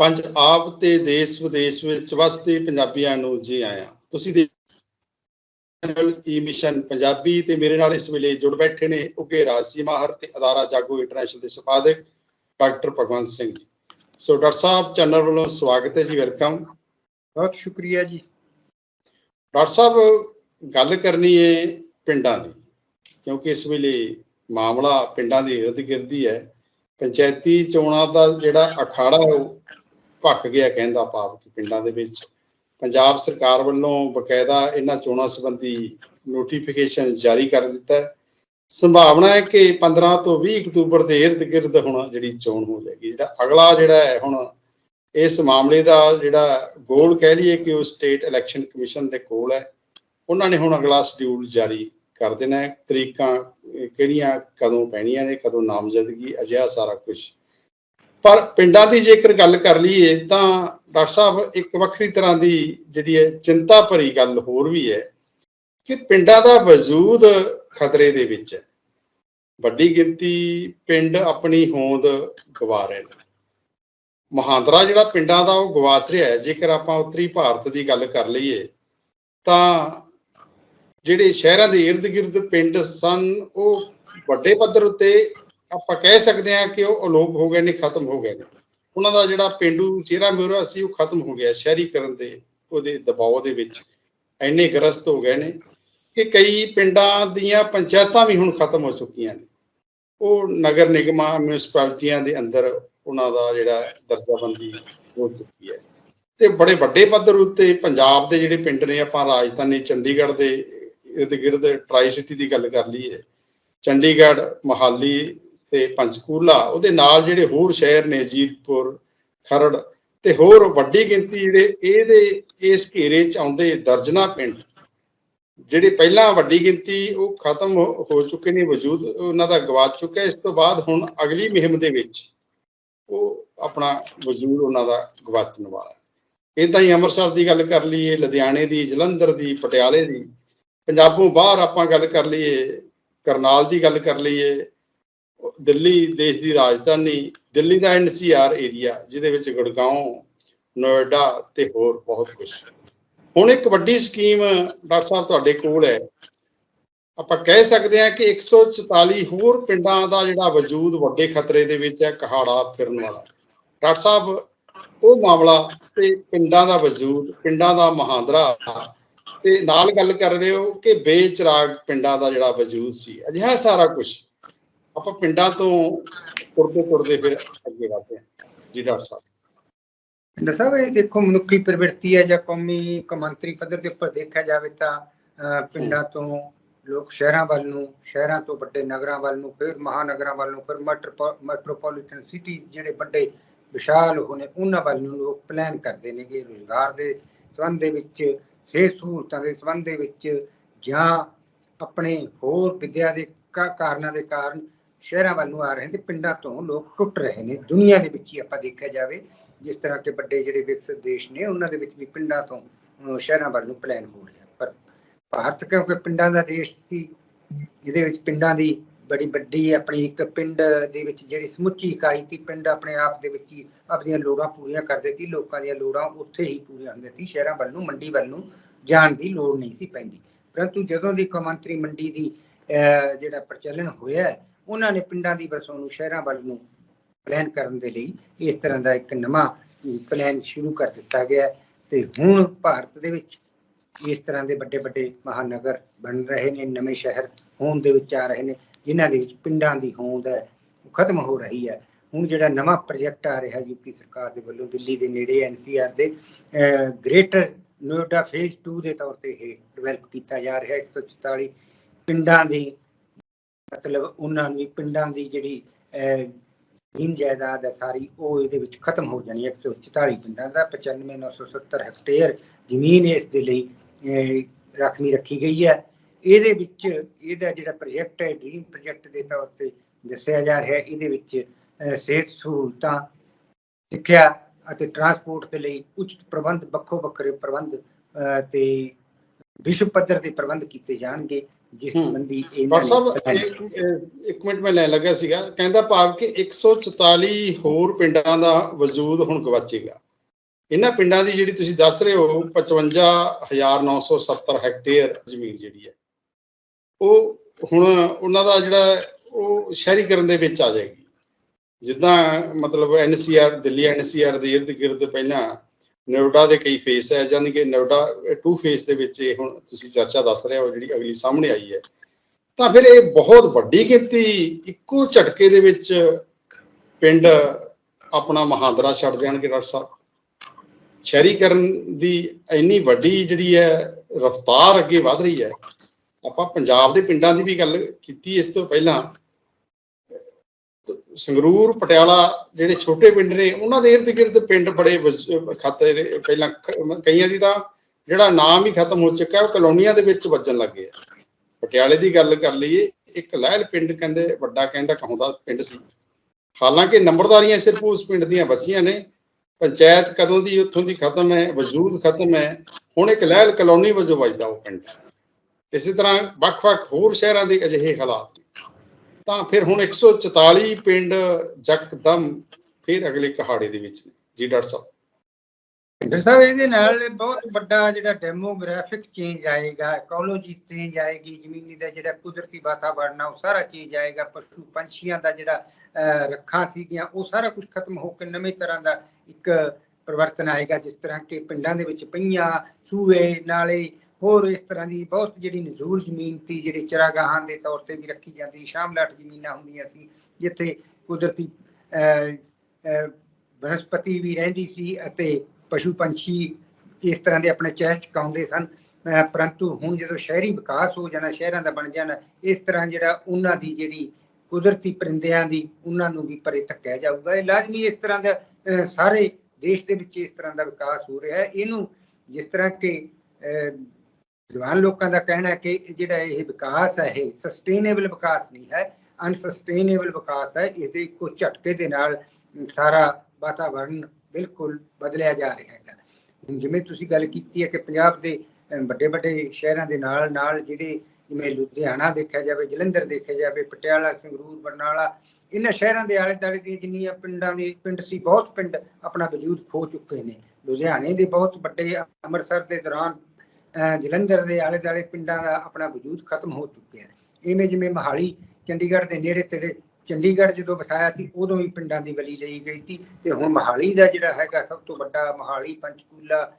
ਪੰਜਾਬ ਤੇ ਦੇਸ਼ ਵਿਦੇਸ਼ ਵਿੱਚ ਵਸਦੇ ਪੰਜਾਬੀਆਂ ਨੂੰ ਜੀ ਆਇਆਂ। ਤੁਸੀਂ ਦੇ ਚੈਨਲ ਈ ਮਿਸ਼ਨ ਪੰਜਾਬੀ ਤੇ ਮੇਰੇ ਨਾਲ ਇਸ ਵੇਲੇ ਜੁੜ ਬੈਠੇ ਨੇ ਉਗੇ ਰਾਜਸੀ ਮਾਹਰ ਤੇ ਅਦਾਰਾ ਜਾਗੋ ਇੰਟਰਨੈਸ਼ਨਲ ਦੇ ਸੰਪਾਦਕ doctor Bhagwant Singh ji. So doctor ਸਾਹਿਬ ਚੈਨਲ ਵੱਲੋਂ ਸਵਾਗਤ ਹੈ ਜੀ ਵੈਲਕਮ। ਬਹੁਤ ਸ਼ੁਕਰੀਆ ਜੀ। ਡਾਕਟਰ ਸਾਹਿਬ ਗੱਲ ਕਰਨੀ ਹੈ ਪਿੰਡਾਂ ਦੀ ਕਿਉਂਕਿ ਇਸ ਵੇਲੇ ਮਾਮਲਾ ਪਿੰਡਾਂ ਦੀ ਇਰਦ ਗਿਰਦੀ ਹੈ। ਪੰਚਾਇਤੀ ਚੋਣਾਂ ਦਾ ਜਿਹੜਾ ਅਖਾੜਾ ਭੱਖ ਗਿਆ ਕਹਿੰਦਾ ਭਾਵ ਕਿ ਪਿੰਡਾਂ ਦੇ ਵਿੱਚ ਪੰਜਾਬ ਸਰਕਾਰ ਵੱਲੋਂ ਬਕਾਇਦਾ ਇਹਨਾਂ ਚੋਣਾਂ ਸੰਬੰਧੀ ਨੋਟੀਫਿਕੇਸ਼ਨ ਜਾਰੀ ਕਰ ਦਿੱਤਾ ਹੈ। ਸੰਭਾਵਨਾ ਹੈ ਕਿ 15 ਤੋਂ 20 ਅਕਤੂਬਰ ਦੇ ਇਰਦ ਗਿਰਦ ਹੁਣ ਜਿਹੜੀ ਚੋਣ ਹੋ ਜਾਏਗੀ, ਜਿਹੜਾ ਅਗਲਾ ਜਿਹੜਾ ਹੈ ਹੁਣ ਇਸ ਮਾਮਲੇ ਦਾ ਜਿਹੜਾ ਗੋਲ ਕਹਿ ਲਈਏ ਕਿ ਉਹ ਸਟੇਟ ਇਲੈਕਸ਼ਨ ਕਮਿਸ਼ਨ ਦੇ ਕੋਲ ਹੈ। ਉਹਨਾਂ ਨੇ ਹੁਣ ਅਗਲਾ ਸ਼ਡਿਊਲ ਜਾਰੀ ਕਰ ਦੇਣਾ ਹੈ। ਤਰੀਕਾਂ ਕਿਹੜੀਆਂ, ਕਦੋਂ ਪੈਣੀਆਂ ਨੇ, ਕਦੋਂ ਨਾਮਜ਼ਦਗੀ, ਅਜਿਹਾ ਸਾਰਾ ਕੁਝ ਪਰ ਪਿੰਡਾਂ ਦੀ ਜੇਕਰ ਗੱਲ ਕਰ ਲਈਏ ਤਾਂ ਡਾਕਟਰ ਸਾਹਿਬ, ਇੱਕ ਵੱਖਰੀ ਤਰ੍ਹਾਂ ਦੀ ਜਿਹੜੀ ਹੈ ਚਿੰਤਾ ਭਰੀ ਗੱਲ ਹੋਰ ਵੀ ਹੈ ਕਿ ਪਿੰਡਾਂ ਦਾ ਵਜੂਦ ਖਤਰੇ ਦੇ ਵਿੱਚ ਹੈ। ਵੱਡੀ ਗਿਣਤੀ ਪਿੰਡ ਆਪਣੀ ਹੋਂਦ ਗਵਾ ਰਹੇ ਨੇ। ਮਹਾਂਦਰਾ ਜਿਹੜਾ ਪਿੰਡਾਂ ਦਾ ਉਹ ਗਵਾਚ ਰਿਹਾ ਹੈ। ਜੇਕਰ ਆਪਾਂ ਉੱਤਰੀ ਭਾਰਤ ਦੀ ਗੱਲ ਕਰ ਲਈਏ ਤਾਂ ਜਿਹੜੇ ਸ਼ਹਿਰਾਂ ਦੇ ਇਰਦ ਗਿਰਦ ਪਿੰਡ ਸਨ, ਉਹ ਵੱਡੇ ਪੱਧਰ ਉੱਤੇ ਆਪਾਂ ਕਹਿ ਸਕਦੇ ਹਾਂ ਕਿ ਉਹ ਅਲੋਪ ਹੋ ਗਏ ਨੇ, ਖਤਮ ਹੋ ਗਏ ਨੇ। ਉਹਨਾਂ ਦਾ ਜਿਹੜਾ ਪਿੰਡੂ ਚਿਹਰਾ ਮੋਹਰਾ ਸੀ, ਉਹ ਖਤਮ ਹੋ ਗਿਆ ਸ਼ਹਿਰੀਕਰਨ ਦੇ, ਉਹਦੇ ਦਬਾਅ ਦੇ ਵਿੱਚ। ਇੰਨੇ ਗ੍ਰਸਤ ਹੋ ਗਏ ਨੇ ਕਿ ਕਈ ਪਿੰਡਾਂ ਦੀਆਂ ਪੰਚਾਇਤਾਂ ਵੀ ਹੁਣ ਖਤਮ ਹੋ ਚੁੱਕੀਆਂ ਨੇ। ਉਹ ਨਗਰ ਨਿਗਮਾਂ, ਮਿਊਨਿਸਪੈਲਿਟੀਆਂ ਦੇ ਅੰਦਰ ਉਹਨਾਂ ਦਾ ਜਿਹੜਾ ਦਰਜਾਬੰਦੀ ਹੋ ਚੁੱਕੀ ਹੈ। ਤੇ ਬੜੇ ਵੱਡੇ ਪੱਧਰ ਉੱਤੇ ਪੰਜਾਬ ਦੇ ਜਿਹੜੇ ਪਿੰਡ ਨੇ, ਆਪਾਂ ਰਾਜਧਾਨੀ ਚੰਡੀਗੜ੍ਹ ਦੇ ਇਰਦ ਗਿਰਦ ਟਰਾਈ ਸਿਟੀ ਦੀ ਗੱਲ ਕਰ ਲਈਏ। ਚੰਡੀਗੜ੍ਹ, ਮੋਹਾਲੀ ਤੇ ਪੰਚਕੂਲਾ, ਉਹਦੇ ਨਾਲ ਜਿਹੜੇ ਹੋਰ ਸ਼ਹਿਰ ਨੇ ਜੀਤਪੁਰ ਖਰੜ ਤੇ ਹੋਰ ਵੱਡੀ ਗਿਣਤੀ ਜਿਹੜੇ ਇਹਦੇ, ਇਸ ਘੇਰੇ ਚ ਆਉਂਦੇ ਦਰਜਨਾ ਪਿੰਡ, ਜਿਹੜੇ ਪਹਿਲਾਂ ਵੱਡੀ ਗਿਣਤੀ ਉਹ ਖਤਮ ਹੋ ਚੁੱਕੇ ਨੇ, ਵਜੂਦ ਉਹਨਾਂ ਦਾ ਗਵਾਚ ਚੁੱਕਿਆ, ਇਸ ਤੋਂ ਬਾਅਦ ਹੁਣ ਅਗਲੀ ਮੁਹਿੰਮ ਦੇ ਵਿੱਚ ਉਹ ਆਪਣਾ ਵਜੂਦ ਉਹਨਾਂ ਦਾ ਗਵਾਚਣ ਵਾਲਾ ਹੈ। ਇਦਾਂ ਹੀ ਅੰਮ੍ਰਿਤਸਰ ਦੀ ਗੱਲ ਕਰ ਲਈਏ, ਲੁਧਿਆਣੇ ਦੀ, ਜਲੰਧਰ ਦੀ, ਪਟਿਆਲੇ ਦੀ, ਪੰਜਾਬੋਂ ਬਾਹਰ ਆਪਾਂ ਗੱਲ ਕਰ ਲਈਏ, ਕਰਨਾਲ ਦੀ ਗੱਲ ਕਰ ਲਈਏ ਦਿੱਲੀ ਦੇਸ਼ ਦੀ ਰਾਜਧਾਨੀ, ਦਿੱਲੀ ਦਾ ਐਨਸੀਆਰ ਏਰੀਆ ਜਿਹਦੇ ਵਿੱਚ ਗੁੜਗਾਉਂ ਨੋਇਡਾ ਤੇ ਹੋਰ ਬਹੁਤ ਕੁਝ ਹੁਣ ਇੱਕ ਵੱਡੀ ਸਕੀਮ ਡਾਕਟਰ ਸਾਹਿਬ ਤੁਹਾਡੇ ਕੋਲ ਹੈ। ਆਪਾਂ ਕਹਿ ਸਕਦੇ ਹਾਂ ਕਿ 144 ਹੋਰ ਪਿੰਡਾਂ ਦਾ ਜਿਹੜਾ ਵਜੂਦ ਵੱਡੇ ਖਤਰੇ ਦੇ ਵਿੱਚ ਹੈ, ਕਹਾੜਾ ਫਿਰਨ ਵਾਲਾ। ਡਾਕਟਰ ਸਾਹਿਬ, ਉਹ ਮਾਮਲਾ ਤੇ ਪਿੰਡਾਂ ਦਾ ਵਜੂਦ, ਪਿੰਡਾਂ ਦਾ ਮਹਾਂਦਰਾ, ਤੇ ਨਾਲ ਗੱਲ ਕਰ ਰਹੇ ਹੋ ਕਿ ਬੇਚਰਾਗ ਪਿੰਡਾਂ ਦਾ ਜਿਹੜਾ ਵਜੂਦ ਸੀ। ਅਜਿਹਾ ਸਾਰਾ ਕੁਝ ਆਪਾਂ ਪਿੰਡਾਂ ਤੋਂ ਤੁਰਦੇ ਤੁਰਦੇ ਫਿਰ ਅੱਗੇ ਵਧਦੇ ਹਾਂ ਜੀ, ਡਾਕਟਰ ਸਾਹਿਬ। ਡਾਕਟਰ ਸਾਹਿਬ, ਇਹ ਦੇਖੋ, ਮਨੁੱਖੀ ਪ੍ਰਵਿਰਤੀ ਹੈ ਜਾਂ ਕੌਮੀ ਕੌਮਾਂਤਰੀ ਪੱਧਰ ਦੇ ਉੱਪਰ ਦੇਖਿਆ ਜਾਵੇ ਤਾਂ ਪਿੰਡਾਂ ਤੋਂ ਲੋਕ ਸ਼ਹਿਰਾਂ ਵੱਲ ਨੂੰ, ਸ਼ਹਿਰਾਂ ਤੋਂ ਵੱਡੇ ਨਗਰਾਂ ਵੱਲ ਨੂੰ, ਫਿਰ ਮਹਾਨਗਰਾਂ ਵੱਲ ਨੂੰ, ਫਿਰ ਮੈਟਰੋਪੋਲੀਟਨ ਸਿਟੀ ਜਿਹੜੇ ਵੱਡੇ ਵਿਸ਼ਾਲ ਹੋਣੇ, ਉਹਨਾਂ ਵੱਲ ਨੂੰ ਲੋਕ ਪਲਾਨ ਕਰਦੇ ਨੇ ਕਿ ਰੋਜ਼ਗਾਰ ਦੇ ਸੰਬੰਧ ਦੇ ਵਿੱਚ, ਸਿਹਤ ਸਹੂਲਤਾਂ ਦੇ ਸੰਬੰਧ ਦੇ ਵਿੱਚ ਜਾਂ ਆਪਣੇ ਹੋਰ ਵਿਦਿਆ ਦੇ ਕਾਰਨਾਂ ਦੇ ਕਾਰਨ ਸ਼ਹਿਰਾਂ ਵੱਲ ਨੂੰ ਆ ਰਹੇ ਨੇ ਤੇ ਪਿੰਡਾਂ ਤੋਂ ਲੋਕ ਟੁੱਟ ਰਹੇ ਨੇ। ਦੁਨੀਆ ਦੇ ਵਿੱਚ ਹੀ ਆਪਾਂ ਦੇਖਿਆ ਜਾਵੇ ਜਿਸ ਤਰ੍ਹਾਂ ਕਿ ਵੱਡੇ ਜਿਹੜੇ ਵਿਕਸਿਤ ਦੇਸ਼ ਨੇ ਉਹਨਾਂ ਦੇ ਵਿੱਚ ਵੀ ਪਿੰਡਾਂ ਤੋਂ ਸ਼ਹਿਰਾਂ ਵੱਲ ਨੂੰ ਪਲਾਨ ਹੋ ਰਿਹਾ। ਪਰ ਭਾਰਤ ਕਿਉਂਕਿ ਪਿੰਡਾਂ ਦਾ ਦੇਸ਼ ਸੀ ਇਹਦੇ ਵਿੱਚ ਪਿੰਡਾਂ ਦੀ ਬੜੀ ਵੱਡੀ ਆਪਣੀ ਇੱਕ ਪਿੰਡ ਦੇ ਵਿੱਚ ਜਿਹੜੀ ਸਮੁੱਚੀ ਇਕਾਈ ਸੀ ਪਿੰਡ ਆਪਣੇ ਆਪ ਦੇ ਵਿੱਚ ਹੀ ਆਪਣੀਆਂ ਲੋੜਾਂ ਪੂਰੀਆਂ ਕਰਦੇ ਸੀ ਲੋਕਾਂ ਦੀਆਂ ਲੋੜਾਂ ਉੱਥੇ ਹੀ ਪੂਰੀਆਂ ਹੁੰਦੀਆਂ ਸੀ। ਸ਼ਹਿਰਾਂ ਵੱਲ ਨੂੰ ਮੰਡੀ ਵੱਲ ਨੂੰ ਜਾਣ ਦੀ ਲੋੜ ਨਹੀਂ ਸੀ ਪੈਂਦੀ। ਪਰੰਤੂ ਜਦੋਂ ਦੀ ਕੌਮਾਂਤਰੀ ਮੰਡੀ ਦੀ ਅਹ, ਜਿਹੜਾ ਪ੍ਰਚਲਨ ਹੋਇਆ ਉਹਨਾਂ ਨੇ ਪਿੰਡਾਂ ਦੀ ਵਸੋਂ ਨੂੰ ਸ਼ਹਿਰਾਂ ਵੱਲ ਨੂੰ ਪਲਾਨ ਕਰਨ ਦੇ ਲਈ ਇਸ ਤਰ੍ਹਾਂ ਦਾ ਇੱਕ ਨਵਾਂ ਪਲਾਨ ਸ਼ੁਰੂ ਕਰ ਦਿੱਤਾ ਗਿਆ ਹੈ ਤੇ ਹੁਣ ਭਾਰਤ ਦੇ ਵਿੱਚ ਇਸ ਤਰ੍ਹਾਂ ਦੇ ਵੱਡੇ ਵੱਡੇ ਮਹਾਨਗਰ ਬਣ ਰਹੇ ਨੇ, ਨਵੇਂ ਸ਼ਹਿਰ ਹੋਣ ਦੇ ਵਿੱਚ ਆ ਰਹੇ ਨੇ, ਜਿਨ੍ਹਾਂ ਦੇ ਵਿੱਚ ਪਿੰਡਾਂ ਦੀ ਹੋਂਦ ਹੈ ਖਤਮ ਹੋ ਰਹੀ ਹੈ। ਹੁਣ ਜਿਹੜਾ ਨਵਾਂ ਪ੍ਰੋਜੈਕਟ ਆ ਰਿਹਾ ਯੂਪੀ ਸਰਕਾਰ ਦੇ ਵੱਲੋਂ ਦਿੱਲੀ ਦੇ ਨੇੜੇ ਐਨਸੀਆਰ ਦੇ ਗ੍ਰੇਟਰ ਨੋਇਡਾ ਫੇਜ਼ 2 ਦੇ ਤੌਰ ਤੇ ਇਹ ਡਿਵੈਲਪ ਕੀਤਾ ਜਾ ਰਿਹਾ ਹੈ। 144 ਪਿੰਡਾਂ ਦੀ ਮਤਲਬ ਉਹਨਾਂ ਦੀ ਪਿੰਡਾਂ ਦੀ ਜਿਹੜੀ ਜ਼ਮੀਨ ਜਾਇਦਾਦ ਹੈ ਸਾਰੀ ਉਹ ਇਹਦੇ ਵਿੱਚ ਖਤਮ ਹੋ ਜਾਣੀ ਹੈ। 144 ਪਿੰਡਾਂ ਦਾ 95970 ਹੈਕਟੇਅਰ ਜ਼ਮੀਨ ਇਸ ਦੇ ਲਈ ਅਹ, ਰੱਖੀ ਗਈ ਹੈ। ਇਹਦੇ ਵਿੱਚ ਇਹਦਾ ਜਿਹੜਾ ਪ੍ਰੋਜੈਕਟ ਹੈ ਡ੍ਰੀਮ ਪ੍ਰੋਜੈਕਟ ਦੇ ਤੌਰ ਤੇ ਦੱਸਿਆ ਜਾ ਰਿਹਾ ਹੈ। ਇਹਦੇ ਵਿੱਚ ਸਿਹਤ ਸਹੂਲਤਾਂ ਸਿੱਖਿਆ ਅਤੇ ਟਰਾਂਸਪੋਰਟ ਦੇ ਲਈ ਉੱਚ ਪ੍ਰਬੰਧ ਵੱਖੋ ਵੱਖਰੇ ਪ੍ਰਬੰਧ ਅਹ, ਤੇ ਵਿਸ਼ਵ ਪੱਧਰ ਦੇ ਪ੍ਰਬੰਧ ਕੀਤੇ ਜਾਣਗੇ। ਜਿਸ। ਸੰਬੰਧੀ ਇਹਨਾਂ ਡਾਕਟਰ ਸਾਹਿਬ ਇੱਕ- ਮਿੰਟ ਮੈਂ ਲੈਣ ਲੱਗਾ ਸੀਗਾ। ਕਹਿੰਦਾ ਭਾਵ ਕਿ 144 ਹੋਰ ਪਿੰਡਾਂ ਦਾ ਵਜੂਦ ਹੁਣ ਗਵਾਚੇਗਾ। ਇਹਨਾਂ ਪਿੰਡਾਂ ਦੀ ਜਿਹੜੀ ਤੁਸੀਂ ਦੱਸ ਰਹੇ ਹੋ 55970 ਹੈਕਟੇਅਰ ਜ਼ਮੀਨ ਜਿਹੜੀ ਹੈ ਉਹ ਹੁਣ ਉਹਨਾਂ ਦਾ ਜਿਹੜਾ ਉਹ ਸ਼ਹਿਰੀਕਰਨ ਦੇ ਵਿੱਚ ਆ ਜਾਏਗੀ। ਜਿੱਦਾਂ ਮਤਲਬ ਐਨਸੀਆਰ ਦਿੱਲੀ ਐਨਸੀਆਰ ਦੇ ਇਰਦ ਗਿਰਦ ਪਹਿਲਾਂ ਨੋਇਡਾ ਦੇ ਕਈ ਫੇਸ ਹੈ ਯਾਨੀ ਕਿ ਨੋਇਡਾ 2 ਫੇਸ ਦੇ ਵਿੱਚ ਇਹ ਹੁਣ ਤੁਸੀਂ ਚਰਚਾ ਦੱਸ ਰਹੇ ਹੋ, ਜਿਹੜੀ ਅਗਲੀ ਸਾਹਮਣੇ ਆਈ ਹੈ। ਤਾਂ ਫਿਰ ਇਹ ਬਹੁਤ ਵੱਡੀ ਗਿਣਤੀ, ਇੱਕੋ ਝਟਕੇ ਦੇ ਵਿੱਚ ਪਿੰਡ ਆਪਣਾ ਮਹਾਂਦਰਾ ਛੱਡ ਜਾਣਗੇ ਡਾਕਟਰ ਸਾਹਿਬ। ਸ਼ਹਿਰੀਕਰਨ ਦੀ ਇੰਨੀ ਵੱਡੀ ਜਿਹੜੀ ਹੈ ਰਫ਼ਤਾਰ ਅੱਗੇ ਵਧ ਰਹੀ ਹੈ। ਆਪਾਂ ਪੰਜਾਬ ਦੇ ਪਿੰਡਾਂ ਦੀ ਵੀ ਗੱਲ ਕੀਤੀ, ਇਸ ਤੋਂ ਪਹਿਲਾਂ ਸੰਗਰੂਰ ਪਟਿਆਲਾ ਜਿਹੜੇ ਛੋਟੇ ਪਿੰਡ ਨੇ ਉਹਨਾਂ ਦੇ ਇਰਦ ਗਿਰਦ ਪਿੰਡ ਬੜੇ ਵਜ- ਖਾਤੇ ਪਹਿਲਾਂ ਕਈਆਂ ਦੀ ਤਾਂ ਜਿਹੜਾ ਨਾਮ ਹੀ ਖਤਮ ਹੋ ਚੁੱਕਾ ਹੈ, ਉਹ ਕਲੋਨੀਆਂ ਦੇ ਵਿੱਚ ਵੱਜਣ ਲੱਗੇ ਆ। ਪਟਿਆਲੇ ਦੀ ਗੱਲ ਕਰ ਲਈਏ ਇੱਕ ਲਹਿਲ ਪਿੰਡ ਕਹਿੰਦੇ ਵੱਡਾ ਕਹਿੰਦਾ ਕਹਾਉਂਦਾ ਪਿੰਡ ਸੀ। ਹਾਲਾਂਕਿ ਨੰਬਰਦਾਰੀਆਂ ਸਿਰਫ ਉਸ ਪਿੰਡ ਦੀਆਂ ਵਸੀਆਂ ਨੇ। ਪੰਚਾਇਤ ਕਦੋਂ ਦੀ ਉੱਥੋਂ ਦੀ ਖਤਮ ਹੈ ਵਜੂਦ ਖਤਮ ਹੈ ਹੁਣ ਇੱਕ ਲਹਿਲ ਕਲੋਨੀ ਵਜੋਂ ਵੱਜਦਾ ਉਹ ਪਿੰਡ। ਇਸੇ ਤਰ੍ਹਾਂ ਵੱਖ-ਵੱਖ ਹੋਰ ਸ਼ਹਿਰਾਂ ਦੇ ਅਜਿਹੇ ਹਾਲਾਤ। ਤਾਂ ਫਿਰ ਹੁਣ 144 ਪਿੰਡ ਜਕਦਮ ਫਿਰ ਅਗਲੇ ਕਹਾੜੇ ਦੇ ਵਿੱਚ ਨੇ ਜੀ ਡਾਕਟਰ ਸਾਹਿਬ। ਡਾਕਟਰ ਸਾਹਿਬ, ਇਹਦੇ ਨਾਲ ਬਹੁਤ ਵੱਡਾ ਜਿਹੜਾ ਡੈਮੋਗ੍ਰਾਫਿਕ ਚੇਂਜ ਆਏਗਾ ਇਕੋਲੋਜੀ ਚੇਂਜ ਆਏਗੀ, ਜ਼ਮੀਨੀ ਦਾ ਜਿਹੜਾ ਕੁਦਰਤੀ ਵਾਤਾਵਰਣ ਆ, ਉਹ ਸਾਰਾ ਚੇਂਜ ਆਏਗਾ, ਪਸ਼ੂ ਪੰਛੀਆਂ ਦਾ ਜਿਹੜਾ ਰੱਖਾਂ ਸੀਗੀਆਂ, ਉਹ ਸਾਰਾ ਕੁਝ ਖਤਮ ਹੋ ਕੇ ਨਵੇਂ ਤਰ੍ਹਾਂ ਦਾ ਇੱਕ ਪਰਿਵਰਤਨ ਆਏਗਾ, ਜਿਸ ਤਰ੍ਹਾਂ ਕਿ ਪਿੰਡਾਂ ਦੇ ਵਿੱਚ ਪਈਆਂ, ਸੂਏ, ਨਾਲੇ ਹੋਰ ਇਸ ਤਰ੍ਹਾਂ ਦੀ ਬਹੁਤ ਜਿਹੜੀ ਨਜ਼ੂਲ ਜ਼ਮੀਨ ਸੀ, ਜਿਹੜੀ ਚਰਾਗਾਹਾਂ ਦੇ ਤੌਰ ਤੇ ਵੀ ਰੱਖੀ ਜਾਂਦੀ ਸ਼ਾਮਲਾਟ ਜ਼ਮੀਨਾਂ ਹੁੰਦੀਆਂ ਸੀ, ਜਿੱਥੇ ਕੁਦਰਤੀ ਬਨਸਪਤੀ ਵੀ ਰਹਿੰਦੀ ਸੀ ਅਤੇ ਪਸ਼ੂ ਪੰਛੀ ਇਸ ਤਰ੍ਹਾਂ ਦੇ ਆਪਣੇ ਚਹਿ ਚਕਾਉਂਦੇ ਸਨ। ਪਰੰਤੂ ਹੁਣ ਜਦੋਂ ਸ਼ਹਿਰੀ ਵਿਕਾਸ ਹੋ ਜਾਣਾ, ਸ਼ਹਿਰਾਂ ਦਾ ਬਣ ਜਾਣਾ, ਇਸ ਤਰ੍ਹਾਂ ਜਿਹੜਾ ਉਹਨਾਂ ਦੀ ਜਿਹੜੀ ਕੁਦਰਤੀ ਪਰਿੰਦਿਆਂ ਦੀ ਉਹਨਾਂ ਨੂੰ ਵੀ ਪਰੇ ਧੱਕਿਆ ਜਾਊਗਾ। ਇਹ ਲਾਜ਼ਮੀ ਇਸ ਤਰ੍ਹਾਂ ਦਾ, ਅਹ, ਸਾਰੇ ਦੇਸ਼ ਦੇ ਵਿੱਚ ਇਸ ਤਰ੍ਹਾਂ ਦਾ ਵਿਕਾਸ ਹੋ ਰਿਹਾ ਹੈ। ਇਹਨੂੰ ਜਿਸ ਤਰ੍ਹਾਂ ਕਿ ਅਹ ਲੋਕਾਂ ਦਾ ਕਹਿਣਾ ਹੈ ਕਿ ਜਿਹੜਾ ਇਹ ਵਿਕਾਸ ਹੈ, ਇਹ ਸਸਟੇਨੇਬਲ ਵਿਕਾਸ ਨਹੀਂ ਹੈ ਅਨਸਸਟੇਨੇਬਲ ਵਿਕਾਸ ਹੈ, ਇਹਦੇ ਇੱਕੋ ਝਟਕੇ ਦੇ ਨਾਲ ਸਾਰਾ ਵਾਤਾਵਰਣ ਬਿਲਕੁਲ ਬਦਲਿਆ ਜਾ ਰਿਹਾ ਹੈ ਜਿਵੇਂ ਤੁਸੀਂ ਗੱਲ ਕੀਤੀ ਹੈ ਕਿ ਪੰਜਾਬ ਦੇ ਵੱਡੇ ਵੱਡੇ ਸ਼ਹਿਰਾਂ ਦੇ ਨਾਲ ਨਾਲ ਜਿਹੜੇ ਜਿਵੇਂ ਲੁਧਿਆਣਾ ਦੇਖਿਆ ਜਾਵੇ, ਜਲੰਧਰ ਦੇਖਿਆ ਜਾਵੇ, ਪਟਿਆਲਾ, ਸੰਗਰੂਰ, ਬਰਨਾਲਾ, ਇਹਨਾਂ ਸ਼ਹਿਰਾਂ ਦੇ ਆਲੇ ਦੁਆਲੇ ਦੀਆਂ ਜਿੰਨੀਆਂ ਪਿੰਡਾਂ ਦੇ ਪਿੰਡ ਸੀ, ਬਹੁਤ ਪਿੰਡ ਆਪਣਾ ਵਜੂਦ ਖੋ ਚੁੱਕੇ ਨੇ। ਲੁਧਿਆਣੇ ਦੇ ਬਹੁਤ ਵੱਡੇ ਅੰਮ੍ਰਿਤਸਰ ਦੇ ਦੌਰਾਨ ਜਲੰਧਰ ਦੇ ਆਲੇ ਦੁਆਲੇ ਪਿੰਡਾਂ ਦਾ ਆਪਣਾ ਵਜੂਦ ਖਤਮ ਹੋ ਚੁੱਕਿਆ ਹੈ। ਇਵੇਂ ਜਿਵੇਂ ਮਹਾਲੀ, ਚੰਡੀਗੜ੍ਹ ਦੇ ਨੇੜੇ ਤੇੜੇ ਚੰਡੀਗੜ੍ਹ ਜਦੋਂ ਵਸਾਇਆ ਸੀ, ਉਦੋਂ ਵੀ ਪਿੰਡਾਂ ਦੀ ਬਲੀ ਲਈ ਗਈ ਸੀ ਤੇ ਹੁਣ ਮਹਾਲੀ ਦਾ ਜਿਹੜਾ ਹੈਗਾ ਸਭ ਤੋਂ ਵੱਡਾ ਮਹਾਲੀ ਪੰਚਕੂਲਾ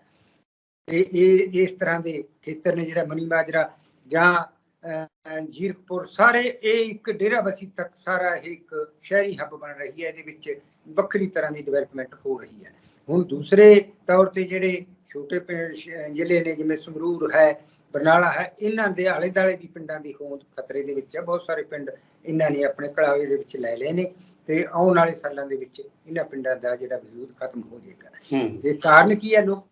ਇਹ ਇਹ ਇਸ ਤਰ੍ਹਾਂ ਦੇ ਖੇਤਰ ਨੇ ਜਿਹੜਾ ਮਨੀ ਮਾਜਰਾ ਜਾਂ ਜੀਰਕਪੁਰ, ਸਾਰੇ ਇਹ ਇੱਕ ਡੇਰਾਬਸੀ ਤੱਕ ਸਾਰਾ ਇਹ ਇੱਕ ਸ਼ਹਿਰੀ ਹੱਬ ਬਣ ਰਹੀ ਹੈ, ਇਹਦੇ ਵਿੱਚ ਵੱਖਰੀ ਤਰ੍ਹਾਂ ਦੀ ਡਿਵੈਲਪਮੈਂਟ ਹੋ ਰਹੀ ਹੈ। ਹੁਣ ਦੂਸਰੇ ਤੌਰ ਤੇ ਜਿਹੜੇ ਛੋਟੇ ਪਿੰਡ ਜ਼ਿਲ੍ਹੇ ਨੇ ਜਿਵੇਂ ਸੰਗਰੂਰ ਹੈ ਬਰਨਾਲਾ ਹੈ ਇਹਨਾਂ ਦੇ ਆਲੇ ਦੁਆਲੇ ਵੀ ਪਿੰਡਾਂ ਦੀ ਹੋਂਦ ਖਤਰੇ ਦੇ ਵਿੱਚ ਹੈ। ਬਹੁਤ ਸਾਰੇ ਪਿੰਡ ਇਹਨਾਂ ਨੇ ਆਪਣੇ ਕਲਾਵੇ ਦੇ ਵਿੱਚ ਲੈ ਲਏ ਨੇ ਤੇ ਆਉਣ ਵਾਲੇ ਸਾਲਾਂ ਦੇ ਵਿੱਚ ਇਹਨਾਂ ਪਿੰਡਾਂ ਦਾ ਜਿਹੜਾ ਵਜੂਦ ਖਤਮ ਹੋ ਜਾਏਗਾ। ਇਹ ਕਾਰਨ ਕੀ ਹੈ ਲੋਕ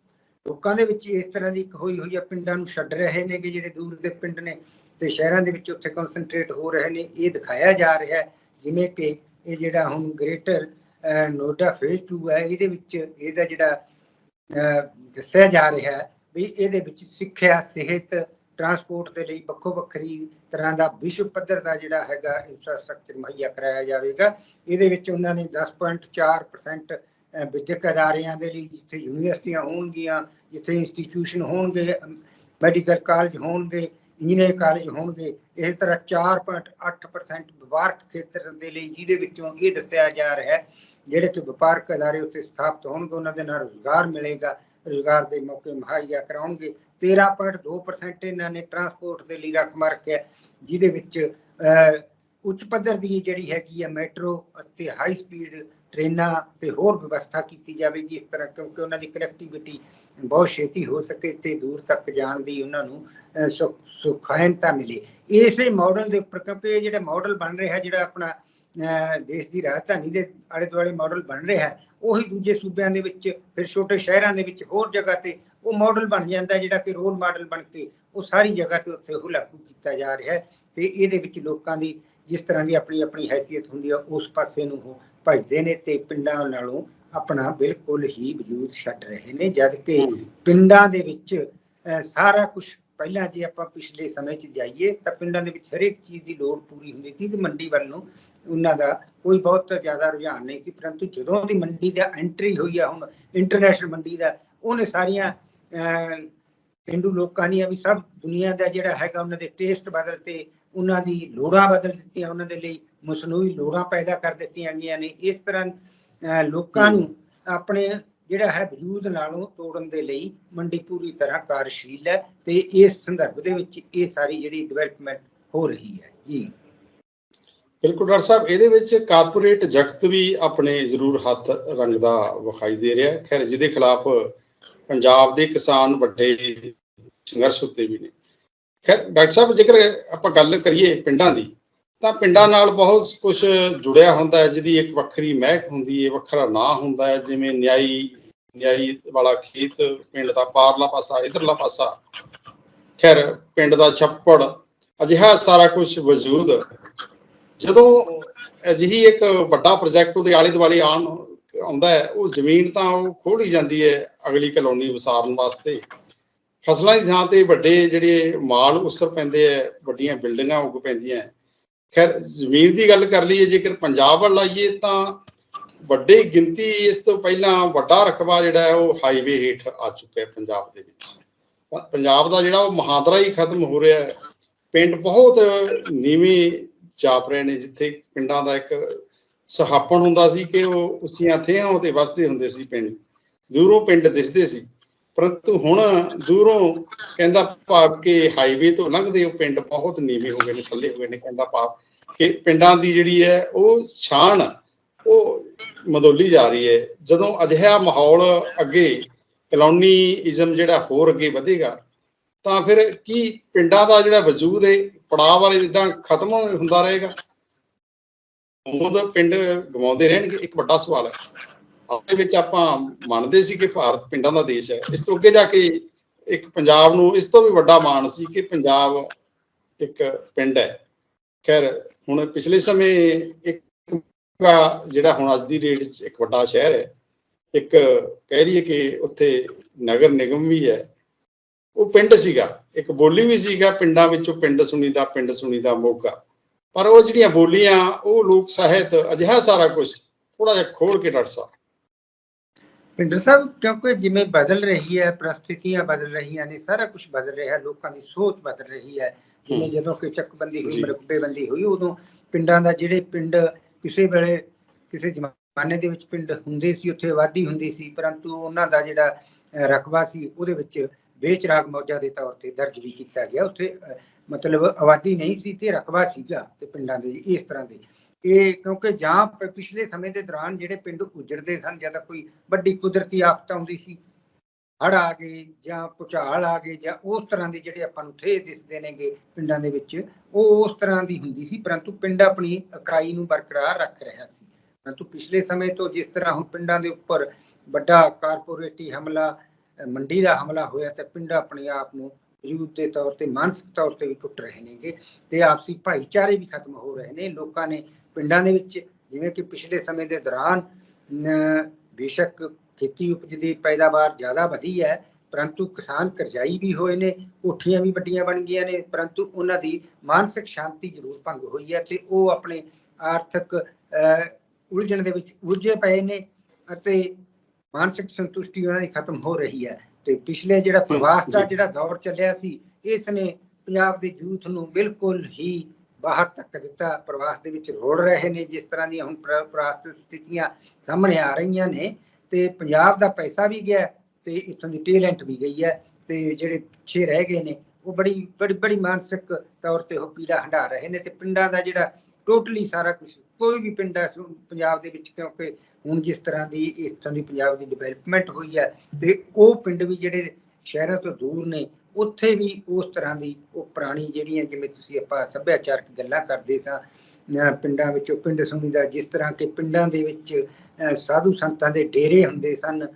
ਲੋਕਾਂ ਦੇ ਵਿੱਚ ਇਸ ਤਰ੍ਹਾਂ ਦੀ ਇੱਕ ਹੋਈ ਹੋਈ ਹੈ ਪਿੰਡਾਂ ਨੂੰ ਛੱਡ ਰਹੇ ਨੇ ਕਿ ਜਿਹੜੇ ਦੂਰ ਦੇ ਪਿੰਡ ਨੇ ਤੇ ਸ਼ਹਿਰਾਂ ਦੇ ਵਿੱਚ ਉੱਥੇ ਕਨਸੈਂਟਰੇਟ ਹੋ ਰਹੇ ਨੇ ਇਹ ਦਿਖਾਇਆ ਜਾ ਰਿਹਾ ਜਿਵੇਂ ਕਿ ਇਹ ਜਿਹੜਾ ਹੁਣ ਗ੍ਰੇਟਰ ਨੋਇਡਾ ਫੇਜ਼ 2 ਹੈ ਇਹਦੇ ਵਿੱਚ ਇਹਦਾ ਜਿਹੜਾ ਦੱਸਿਆ ਜਾ ਰਿਹਾ ਹੈ ਵੀ ਇਹਦੇ ਵਿੱਚ ਸਿੱਖਿਆ, ਸਿਹਤ ਟਰਾਂਸਪੋਰਟ ਦੇ ਲਈ ਵੱਖੋ ਵੱਖਰੀ ਤਰ੍ਹਾਂ ਦਾ ਵਿਸ਼ਵ ਪੱਧਰ ਦਾ ਜਿਹੜਾ ਹੈਗਾ ਇਨਫਰਾਸਟ੍ਰਕਚਰ ਮੁਹੱਈਆ ਕਰਾਇਆ ਜਾਵੇਗਾ। ਇਹਦੇ ਵਿੱਚ ਉਹਨਾਂ ਨੇ 10.4% ਅਹ ਵਿਦਿਅਕ ਅਦਾਰਿਆਂ ਦੇ ਲਈ ਜਿੱਥੇ ਯੂਨੀਵਰਸਿਟੀਆਂ ਹੋਣਗੀਆਂ, ਜਿੱਥੇ ਇੰਸਟੀਚਿਊਸ਼ਨ ਹੋਣਗੇ ਮੈਡੀਕਲ ਕਾਲਜ ਹੋਣਗੇ ਇੰਜੀਨੀਅਰ ਕਾਲਜ ਹੋਣਗੇ, ਇਸ ਤਰ੍ਹਾਂ 4.8% ਵਪਾਰਕ ਖੇਤਰ ਦੇ ਲਈ ਜਿਹਦੇ ਵਿੱਚੋਂ ਇਹ ਦੱਸਿਆ ਜਾ ਰਿਹਾ ਹੈ ਜਿਹੜੇ ਕਿ ਵਪਾਰਕ ਅਦਾਰੇ ਉੱਤੇ ਸਥਾਪਿਤ ਹੋਣਗੇ, ਉਹਨਾਂ ਦੇ ਨਾਲ ਰੋਜ਼ਗਾਰ ਮਿਲੇਗਾ, ਰੋਜ਼ਗਾਰ ਦੇ ਮੌਕੇ ਮੁਹੱਈਆ ਕਰਾਉਣਗੇ। 13.2% ਇਹਨਾਂ ਨੇ ਟਰਾਂਸਪੋਰਟ ਦੇ ਲਈ ਰੱਖ ਰੱਖਿਆ ਜਿਹਦੇ ਵਿੱਚ ਉੱਚ ਪੱਧਰ ਦੀ ਜਿਹੜੀ ਹੈਗੀ ਹੈ ਮੈਟਰੋ ਅਤੇ ਹਾਈ ਸਪੀਡ ਟ੍ਰੇਨਾਂ ਤੇ ਹੋਰ ਵਿਵਸਥਾ ਕੀਤੀ ਜਾਵੇਗੀ ਇਸ ਤਰ੍ਹਾਂ, ਕਿਉਂਕਿ ਉਹਨਾਂ ਦੀ ਕਨੈਕਟੀਵਿਟੀ ਬਹੁਤ ਛੇਤੀ ਹੋ ਸਕੇ ਤੇ ਦੂਰ ਤੱਕ ਜਾਣ ਦੀ ਉਹਨਾਂ ਨੂੰ ਸੁਖ ਸੁਖਾਇਨਤਾ ਮਿਲੇ। ਇਸੇ ਮਾਡਲ ਦੇ ਉੱਪਰ, ਕਿਉਂਕਿ ਇਹ ਜਿਹੜਾ ਮਾਡਲ ਬਣ ਰਿਹਾ, ਜਿਹੜਾ ਆਪਣਾ ਦੇਸ਼ ਦੀ ਰਾਜਧਾਨੀ ਦੇ ਆਲੇ ਦੁਆਲੇ ਮਾਡਲ ਬਣ ਰਿਹਾ ਹੈ ਉਹੀ ਦੂਜੇ ਸੂਬਿਆਂ ਦੇ ਵਿੱਚ ਫਿਰ ਛੋਟੇ ਸ਼ਹਿਰਾਂ ਦੇ ਵਿੱਚ ਹੋਰ ਜਗ੍ਹਾ ਤੇ ਉਹ ਮਾਡਲ ਬਣ ਜਾਂਦਾ ਹੈ ਜਿਹੜਾ ਕਿ ਰੋਲ ਮਾਡਲ ਬਣ ਕੇ ਉਹ ਸਾਰੀ ਜਗ੍ਹਾ ਤੇ ਉੱਥੇ ਉਹ ਲਾਗੂ ਕੀਤਾ ਜਾ ਰਿਹਾ ਹੈ ਤੇ ਇਹਦੇ ਵਿੱਚ ਲੋਕਾਂ ਦੀ ਜਿਸ ਤਰ੍ਹਾਂ ਦੀ ਆਪਣੀ ਆਪਣੀ ਹੈਸੀਅਤ ਹੁੰਦੀ ਆ ਉਸ ਪਾਸੇ ਨੂੰ ਉਹ ਭਜਦੇ ਨੇ ਤੇ ਪਿੰਡਾਂ ਨਾਲੋਂ ਆਪਣਾ ਬਿਲਕੁਲ ਹੀ ਵਜੂਦ ਛੱਡ ਰਹੇ ਨੇ ਜਦ ਕਿ ਪਿੰਡਾਂ ਦੇ ਵਿੱਚ ਸਾਰਾ ਕੁਝ ਪਹਿਲਾਂ ਜੇ ਆਪਾਂ ਪਿਛਲੇ ਸਮੇਂ 'ਚ ਜਾਈਏ ਤਾਂ ਪਿੰਡਾਂ ਦੇ ਵਿੱਚ ਹਰੇਕ ਚੀਜ਼ ਦੀ ਲੋੜ ਪੂਰੀ ਹੁੰਦੀ ਸੀ ਤੇ ਮੰਡੀ ਵੱਲ ਨੂੰ ਉਹਨਾਂ ਦਾ ਕੋਈ ਬਹੁਤ ਜ਼ਿਆਦਾ ਰੁਝਾਨ ਨਹੀਂ ਸੀ, ਪਰੰਤੂ ਜਦੋਂ ਦੀ ਮੰਡੀ ਦਾ ਐਂਟਰੀ ਹੋਈ ਆ, ਹੁਣ ਇੰਟਰਨੈਸ਼ਨਲ ਮੰਡੀ ਦਾ, ਉਹਨੇ ਸਾਰੀਆਂ ਪਿੰਡੂ ਲੋਕਾਂ ਦੀਆਂ ਵੀ ਸਭ ਦੁਨੀਆ ਦਾ ਜਿਹੜਾ ਹੈਗਾ, ਉਹਨਾਂ ਦੇ ਟੇਸਟ ਬਦਲ ਤੇ ਉਹਨਾਂ ਦੀ ਲੋੜਾਂ ਬਦਲ ਦਿੱਤੀਆਂ, ਉਹਨਾਂ ਦੇ ਲਈ ਮਸਨੂਈ ਲੋੜਾਂ ਪੈਦਾ ਕਰ ਦਿੱਤੀਆਂ ਗਈਆਂ ਨੇ। ਇਸ ਤਰ੍ਹਾਂ ਲੋਕਾਂ ਨੂੰ ਆਪਣੇ ਜਿਹੜਾ ਹੈ ਵਜੂਦ ਨਾਲੋਂ ਤੋੜਨ ਦੇ ਲਈ ਮੰਡੀ ਪੂਰੀ ਤਰ੍ਹਾਂ ਕਾਰਜਸ਼ੀਲ ਹੈ ਤੇ ਇਸ ਸੰਦਰਭ ਦੇ ਵਿੱਚ ਇਹ ਸਾਰੀ ਜਿਹੜੀ ਡਿਵੈਲਪਮੈਂਟ ਹੋ ਰਹੀ ਹੈ। ਜੀ। ਬਿਲਕੁਲ ਡਾਕਟਰ ਸਾਹਿਬ, ਇਹਦੇ ਵਿੱਚ ਕਾਰਪੋਰੇਟ ਜਗਤ ਵੀ ਆਪਣੇ ਜ਼ਰੂਰ ਹੱਥ ਰੰਗਦਾ ਵਿਖਾਈ ਦੇ ਰਿਹਾ ਖੈਰ, ਜਿਹਦੇ ਖਿਲਾਫ ਪੰਜਾਬ ਦੇ ਕਿਸਾਨ ਵੱਡੇ ਸੰਘਰਸ਼ ਉੱਤੇ ਵੀ ਨੇ। ਖੈਰ, ਡਾਕਟਰ ਸਾਹਿਬ, ਜੇਕਰ ਆਪਾਂ ਗੱਲ ਕਰੀਏ ਪਿੰਡਾਂ ਦੀ, ਤਾਂ ਪਿੰਡਾਂ ਨਾਲ ਬਹੁਤ ਕੁਝ ਜੁੜਿਆ ਹੁੰਦਾ ਹੈ, ਜਿਹਦੀ ਇੱਕ ਵੱਖਰੀ ਮਹਿਕ ਹੁੰਦੀ ਹੈ, ਵੱਖਰਾ ਨਾਂ ਹੁੰਦਾ ਹੈ, ਜਿਵੇਂ ਨਿਆਈ ਨਿਆਈ ਵਾਲਾ ਖੇਤ, ਪਿੰਡ ਦਾ ਪਾਰਲਾ ਪਾਸਾ, ਇਧਰਲਾ ਪਾਸਾ। ਖੈਰ, ਪਿੰਡ ਦਾ ਛੱਪੜ, ਅਜਿਹਾ ਸਾਰਾ ਕੁਝ ਵਜੂਦ ਜਦੋਂ ਅਜਿਹੀ ਇੱਕ ਵੱਡਾ ਪ੍ਰੋਜੈਕਟ ਉਹਦੇ ਆਲੇ ਦੁਆਲੇ ਆਉਣ, ਆਉਂਦਾ ਹੈ, ਉਹ ਜ਼ਮੀਨ ਤਾਂ ਉਹ ਖੋਲੀ ਜਾਂਦੀ ਹੈ ਅਗਲੀ ਕਲੋਨੀ ਵਸਾਰਨ ਵਾਸਤੇ। ਫਸਲਾਂ ਦੀ ਥਾਂ ਤੇ ਵੱਡੇ ਜਿਹੜੇ ਮਾਲ ਉਸਰ ਪੈਂਦੇ ਆ ਵੱਡੀਆਂ ਬਿਲਡਿੰਗਾਂ ਉੱਗ ਪੈਂਦੀਆਂ ਖੈਰ, ਜ਼ਮੀਨ ਦੀ ਗੱਲ ਕਰ ਲਈਏ, ਜੇਕਰ ਪੰਜਾਬ ਵੱਲ ਆਈਏ ਤਾਂ ਵੱਡੀ ਗਿਣਤੀ ਇਸ ਤੋਂ ਪਹਿਲਾਂ ਵੱਡਾ ਰਕਬਾ ਜਿਹੜਾ ਹੈ, ਉਹ ਹਾਈਵੇ ਹੇਠ ਆ ਚੁੱਕਾ ਹੈ ਪੰਜਾਬ ਦੇ ਵਿੱਚ। ਪੰਜਾਬ ਦਾ ਜਿਹੜਾ ਉਹ ਮਹਾਂਦਰਾ ਹੀ ਖਤਮ ਹੋ ਰਿਹਾ ਹੈ। ਪਿੰਡ ਬਹੁਤ ਨੀਵੇਂ ਚਾਪ ਰਹੇ ਨੇ, ਜਿੱਥੇ ਪਿੰਡਾਂ ਦਾ ਇੱਕ ਸਹਾਪਣ ਹੁੰਦਾ ਸੀ ਕਿ ਉਹ ਉੱਚੀਆਂ ਥੇਹਾਂ ਉਤੇ ਵਸਦੇ ਹੁੰਦੇ ਸੀ ਪਿੰਡ। ਦੂਰੋਂ ਪਿੰਡ ਦਿਸਦੇ ਸੀ। ਪਰੰਤੂ ਹੁਣ ਦੂਰੋਂ ਕਹਿੰਦਾ ਭਾਵ ਕਿ ਹਾਈਵੇ ਤੋਂ ਲੰਘਦੇ ਉਹ ਪਿੰਡ ਬਹੁਤ ਨੀਵੇਂ ਹੋ ਗਏ ਨੇ, ਥੱਲੇ ਹੋ ਗਏ ਨੇ, ਕਹਿੰਦਾ ਭਾਵ ਕਿ ਪਿੰਡਾਂ ਦੀ ਜਿਹੜੀ ਹੈ ਉਹ ਸ਼ਾਨ ਉਹ ਮਦੋਲੀ ਜਾ ਰਹੀ ਹੈ। ਜਦੋਂ ਅਜਿਹਾ ਮਾਹੌਲ ਅੱਗੇ ਕਲੋਨੀਇਜ਼ਮ ਜਿਹੜਾ ਹੋਰ ਅੱਗੇ ਵਧੇਗਾ ਤਾਂ ਫਿਰ ਕੀ ਪਿੰਡਾਂ ਦਾ ਜਿਹੜਾ ਵਜੂਦ ਹੈ ਪੜਾਅ ਵਾਲੇ ਜਿੱਦਾਂ ਖਤਮ ਹੁੰਦਾ ਰਹੇਗਾ? ਉਹਦਾ ਪਿੰਡ ਗਵਾਉਂਦੇ ਰਹਿਣਗੇ, ਇੱਕ ਵੱਡਾ ਸਵਾਲ ਹੈ। ਆਪਦੇ ਵਿੱਚ ਆਪਾਂ ਮੰਨਦੇ ਸੀ ਕਿ ਭਾਰਤ ਪਿੰਡਾਂ ਦਾ ਦੇਸ਼ ਹੈ। ਇਸ ਤੋਂ ਅੱਗੇ ਜਾ ਕੇ ਇੱਕ ਪੰਜਾਬ ਨੂੰ, ਇਸ ਤੋਂ ਵੀ ਵੱਡਾ ਮਾਣ ਸੀ ਕਿ ਪੰਜਾਬ ਇੱਕ ਪਿੰਡ ਹੈ। ਖੈਰ, ਹੁਣ ਪਿਛਲੇ ਸਮੇਂ ਇੱਕ ਜਿਹੜਾ ਹੁਣ ਅੱਜ ਦੀ ਡੇਟ 'ਚ ਇੱਕ ਵੱਡਾ ਸ਼ਹਿਰ ਹੈ, ਇੱਕ ਕਹਿ ਲਈਏ ਕਿ ਉੱਥੇ ਨਗਰ ਨਿਗਮ ਵੀ ਹੈ। ਉਹ ਪਿੰਡ ਸੀਗਾ ਇੱਕ ਬੋਲੀ ਵੀ ਸੀਗਾ ਪਿੰਡਾਂ ਵਿੱਚੋਂ ਪਿੰਡ ਸੁਣੀਦਾ ਪਿੰਡ ਸੁਣੀਦਾ ਮੋਗਾ ਪਰ ਉਹ ਜਿਹੜੀਆਂ ਬੋਲੀਆਂ ਉਹ ਲੋਕ ਸਾਹਿਤ ਅਜਿਹਾ ਸਾਰਾ ਕੁਝ ਥੋੜਾ ਜਿਹਾ ਖੋਲ ਕੇ ਡਾਕਟਰ ਸਾਹਿਬ ਪਿੰਡਰ ਸਾਹਿਬ ਕਿਉਂਕਿ ਜਿਵੇਂ ਬਦਲ ਰਹੀ ਹੈ ਪ੍ਰਸਥਿਤੀਆਂ ਬਦਲ ਰਹੀਆਂ ਨੇ ਸਾਰਾ ਕੁਝ ਬਦਲ ਰਿਹਾ ਹੈ ਲੋਕਾਂ ਦੀ ਸੋਚ ਬਦਲ ਰਹੀ ਹੈ ਜਿਵੇਂ। ਜਦੋਂ ਕਿ ਚੱਕਬੰਦੀ ਹੋਈ। ਮਰਕਬੇਬੰਦੀ ਹੋਈ ਉਦੋਂ ਪਿੰਡਾਂ ਦਾ ਜਿਹੜੇ ਪਿੰਡ ਕਿਸੇ ਵੇਲੇ ਕਿਸੇ ਜ਼ਮਾਨੇ ਦੇ ਵਿੱਚ ਪਿੰਡ ਹੁੰਦੇ ਸੀ ਉੱਥੇ ਆਬਾਦੀ ਹੁੰਦੀ ਸੀ ਪਰੰਤੂ ਉਹਨਾਂ ਦਾ ਜਿਹੜਾ ਰਕਬਾ ਸੀ ਉਹਦੇ ਵਿੱਚ ਬੇਚਰਾਗ ਮੌਜਾ ਦੇ ਤੌਰ ਤੇ ਦਰਜ ਵੀ ਕੀਤਾ ਗਿਆ। ਉੱਥੇ ਮਤਲਬ ਆਬਾਦੀ ਨਹੀਂ ਸੀ ਤੇ ਰਕਬਾ ਸੀਗਾ ਤੇ ਪਿੰਡਾਂ ਦੇ ਇਸ ਤਰ੍ਹਾਂ ਦੇ। ਇਹ ਕਿਉਂਕਿ ਜਾਂ ਪਿਛਲੇ ਸਮੇਂ ਦੇ ਦੌਰਾਨ ਜਿਹੜੇ ਪਿੰਡ ਉਜੜਦੇ ਸਨ, ਜਾਂ ਕੋਈ ਵੱਡੀ ਕੁਦਰਤੀ ਆਫਤ ਆਉਂਦੀ ਸੀ, ਹੜ੍ਹ ਆ ਗਏ ਜਾਂ ਭੁਚਾਲ ਆ ਗਏ ਜਾਂ ਉਸ ਤਰ੍ਹਾਂ ਦੇ ਜਿਹੜੇ ਆਪਾਂ ਨੂੰ ਥੇ ਦਿਸਦੇ ਨੇਗੇ ਪਿੰਡਾਂ ਦੇ ਵਿੱਚ, ਉਹ ਉਸ ਤਰ੍ਹਾਂ ਦੀ ਹੁੰਦੀ ਸੀ, ਪਰੰਤੂ ਪਿੰਡ ਆਪਣੀ ਇਕਾਈ ਨੂੰ ਬਰਕਰਾਰ ਰੱਖ ਰਿਹਾ ਸੀ। ਪਰੰਤੂ ਪਿਛਲੇ ਸਮੇਂ ਤੋਂ ਜਿਸ ਤਰ੍ਹਾਂ ਹੁਣ ਪਿੰਡਾਂ ਦੇ ਉੱਪਰ ਵੱਡਾ ਕਾਰਪੋਰੇਟੀ ਹਮਲਾ ਮੰਡੀ ਦਾ ਹਮਲਾ ਹੋਇਆ ਤੇ ਪਿੰਡ ਆਪਣੇ ਆਪ ਨੂੰ ਯੂਥ ਦੇ ਤੌਰ ਤੇ ਮਾਨਸਿਕ ਤੌਰ ਤੇ ਵੀ ਟੁੱਟ ਰਹੇ ਨੇਗੇ ਤੇ ਆਪਸੀ ਭਾਈਚਾਰੇ ਵੀ ਖਤਮ ਹੋ ਰਹੇ ਨੇ। ਲੋਕਾਂ ਨੇ ਪਿੰਡਾਂ ਦੇ ਵਿੱਚ ਜਿਵੇਂ ਕਿ ਪਿਛਲੇ ਸਮੇਂ ਦੇ ਦੌਰਾਨ ਬੇਸ਼ੱਕ ਖੇਤੀ ਉਪਜ ਦੀ ਪੈਦਾਵਾਰ ਜ਼ਿਆਦਾ ਵਧੀ ਹੈ ਪਰੰਤੂ ਕਿਸਾਨ ਕਰਜ਼ਾਈ ਵੀ ਹੋਏ ਨੇ ਕੋਠੀਆਂ ਵੀ ਵੱਡੀਆਂ ਬਣ ਗਈਆਂ ਨੇ ਪਰੰਤੂ ਉਹਨਾਂ ਦੀ ਮਾਨਸਿਕ ਸ਼ਾਂਤੀ ਜ਼ਰੂਰ ਭੰਗ ਹੋਈ ਹੈ ਤੇ ਉਹ ਆਪਣੇ ਆਰਥਿਕ ਅਹ, ਉਲਝਣ ਦੇ ਵਿੱਚ ਉਲਝੇ ਪਏ ਨੇ ਅਤੇ ਮਾਨਸਿਕ ਸੰਤੁਸ਼ਟੀ ਉਹਨਾਂ ਦੀ ਖਤਮ ਹੋ ਰਹੀ ਹੈ। ਤੇ ਪਿਛਲੇ ਜਿਹੜਾ ਪ੍ਰਵਾਸ ਦਾ। ਜਿਹੜਾ ਦੌਰ ਚੱਲਿਆ ਸੀ ਇਸ ਨੇ ਪੰਜਾਬ ਦੇ ਯੂਥ ਨੂੰ ਬਿਲਕੁਲ ਹੀ ਬਾਹਰ ਤੱਕ ਦਿੱਤਾ। ਪ੍ਰਵਾਸ ਦੇ ਵਿੱਚ ਰੋੜ ਰਹੇ ਨੇ ਜਿਸ ਤਰ੍ਹਾਂ ਦੀਆਂ ਹੁਣ ਪ੍ਰ- ਪ੍ਰਵਾਸ ਸਥਿਤੀਆਂ ਸਾਹਮਣੇ ਆ ਰਹੀਆਂ ਨੇ। ਤੇ ਪੰਜਾਬ ਦਾ ਪੈਸਾ ਵੀ ਗਿਆ ਤੇ ਇੱਥੋਂ ਦੀ ਟੈਲੈਂਟ ਵੀ ਗਈ ਹੈ। ਤੇ ਜਿਹੜੇ ਪਿੱਛੇ ਰਹਿ ਗਏ ਨੇ ਉਹ ਬੜੀ ਬੜੀ ਬੜੀ ਮਾਨਸਿਕ ਤੌਰ ਤੇ ਉਹ ਪੀੜਾ ਹੰਢਾ ਰਹੇ ਨੇ। ਤੇ ਪਿੰਡਾਂ ਦਾ ਜਿਹੜਾ ਟੋਟਲੀ ਸਾਰਾ ਕੁਝ ਕੋਈ ਵੀ ਪਿੰਡ ਹੈ ਪੰਜਾਬ ਦੇ ਵਿੱਚ ਕਿਉਂਕਿ ਹੁਣ ਜਿਸ ਤਰ੍ਹਾਂ ਦੀ ਇੱਥੋਂ ਦੀ ਪੰਜਾਬ ਦੀ ਡਿਵੈਲਪਮੈਂਟ ਹੋਈ ਹੈ ਤੇ ਉਹ ਪਿੰਡ ਵੀ ਜਿਹੜੇ ਸ਼ਹਿਰਾਂ ਤੋਂ ਦੂਰ ਨੇ ਉੱਥੇ ਵੀ ਉਸ ਤਰ੍ਹਾਂ ਦੀ ਉਹ ਪੁਰਾਣੀ ਜਿਹੜੀਆਂ ਜਿਵੇਂ ਤੁਸੀਂ ਆਪਾਂ ਸੱਭਿਆਚਾਰਕ ਗੱਲਾਂ ਕਰਦੇ ਸਾਂ ਪਿੰਡਾਂ ਵਿੱਚੋਂ ਪਿੰਡ ਸੁਣੀ ਦਾ ਜਿਸ ਤਰ੍ਹਾਂ ਕਿ ਪਿੰਡਾਂ ਦੇ ਵਿੱਚ ਸਾਧੂ ਸੰਤਾਂ ਦੇ ਡੇਰੇ ਹੁੰਦੇ ਸਨ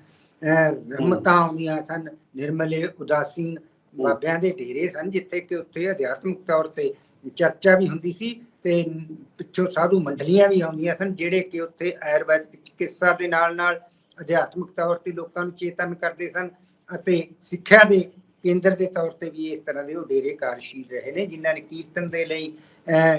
ਰਹਿਮਤਾਂ ਆਉਂਦੀਆਂ ਸਨ ਨਿਰਮਲੇ ਉਦਾਸੀਨ ਬਾਬਿਆਂ ਦੇ ਡੇਰੇ ਸਨ ਜਿੱਥੇ ਕਿ ਉੱਥੇ ਅਧਿਆਤਮਿਕ ਤੌਰ ਤੇ ਚਰਚਾ ਵੀ ਹੁੰਦੀ ਸੀ ਤੇ ਪਿੱਛੋਂ ਸਾਧੂ ਮੰਡਲੀਆਂ ਵੀ ਆਉਂਦੀਆਂ ਸਨ ਜਿਹੜੇ ਕਿ ਉੱਥੇ ਆਯੁਰਵੈਦਿਕ ਚਿਕਿਤਸਾ ਦੇ ਨਾਲ ਨਾਲ ਅਧਿਆਤਮਿਕ ਤੌਰ ਤੇ ਲੋਕਾਂ ਨੂੰ ਚੇਤਨ ਕਰਦੇ ਸਨ ਅਤੇ ਸਿੱਖਿਆ ਦੇ ਕੇਂਦਰ ਦੇ ਤੌਰ ਤੇ ਵੀ ਇਸ ਤਰ੍ਹਾਂ ਦੇ ਉਹ ਡੇਰੇ ਕਾਰਜਸ਼ੀਲ ਰਹੇ ਨੇ ਜਿਨ੍ਹਾਂ ਨੇ ਕੀਰਤਨ ਦੇ ਲਈ ਅਹ,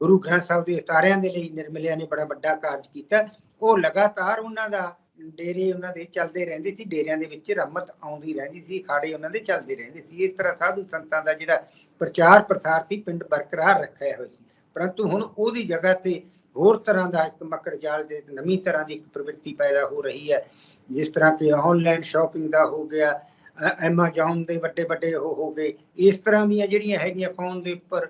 ਗੁਰੂ ਗ੍ਰੰਥ ਸਾਹਿਬ ਦੇ ਉਤਾਰਿਆਂ ਦੇ ਲਈ ਨਿਰਮਲਿਆਂ ਨੇ ਬੜਾ ਵੱਡਾ ਕਾਰਜ ਕੀਤਾ। ਉਹ ਲਗਾਤਾਰ ਉਹਨਾਂ ਦਾ ਡੇਰੇ ਉਹਨਾਂ ਦੇ ਚੱਲਦੇ ਰਹਿੰਦੇ ਸੀ ਡੇਰਿਆਂ ਦੇ ਵਿੱਚ ਰਮਤ ਆਉਂਦੀ ਰਹਿੰਦੀ ਸੀ ਖਾੜੇ ਉਹਨਾਂ ਦੇ ਚੱਲਦੇ ਰਹਿੰਦੇ ਸੀ। ਇਸ ਤਰ੍ਹਾਂ ਸਾਧੂ ਸੰਤਾਂ ਦਾ ਜਿਹੜਾ ਪ੍ਰਚਾਰ ਪ੍ਰਸਾਰ ਸੀ ਪਿੰਡ ਬਰਕਰਾਰ ਰੱਖਿਆ ਹੋਇਆ ਸੀ। ਪਰੰਤੂ ਹੁਣ ਉਹਦੀ ਜਗ੍ਹਾ ਤੇ ਹੋਰ ਤਰ੍ਹਾਂ ਦਾ ਇੱਕ ਮੱਕੜ ਜਾਲ ਦੇ ਨਵੀਂ ਤਰ੍ਹਾਂ ਦੀ ਇੱਕ ਪ੍ਰਵਿਰਤੀ ਪੈਦਾ ਹੋ ਰਹੀ ਹੈ, ਜਿਸ ਤਰ੍ਹਾਂ ਕਿ ਆਨਲਾਈਨ ਸ਼ਾਪਿੰਗ ਦਾ ਹੋ ਗਿਆ ਐਮਾਜ਼ਨ ਦੇ ਵੱਡੇ ਵੱਡੇ ਉਹ ਹੋ ਗਏ, ਇਸ ਤਰ੍ਹਾਂ ਦੀਆਂ ਜਿਹੜੀਆਂ ਹੈਗੀਆਂ ਫੋਨ ਦੇ ਉੱਪਰ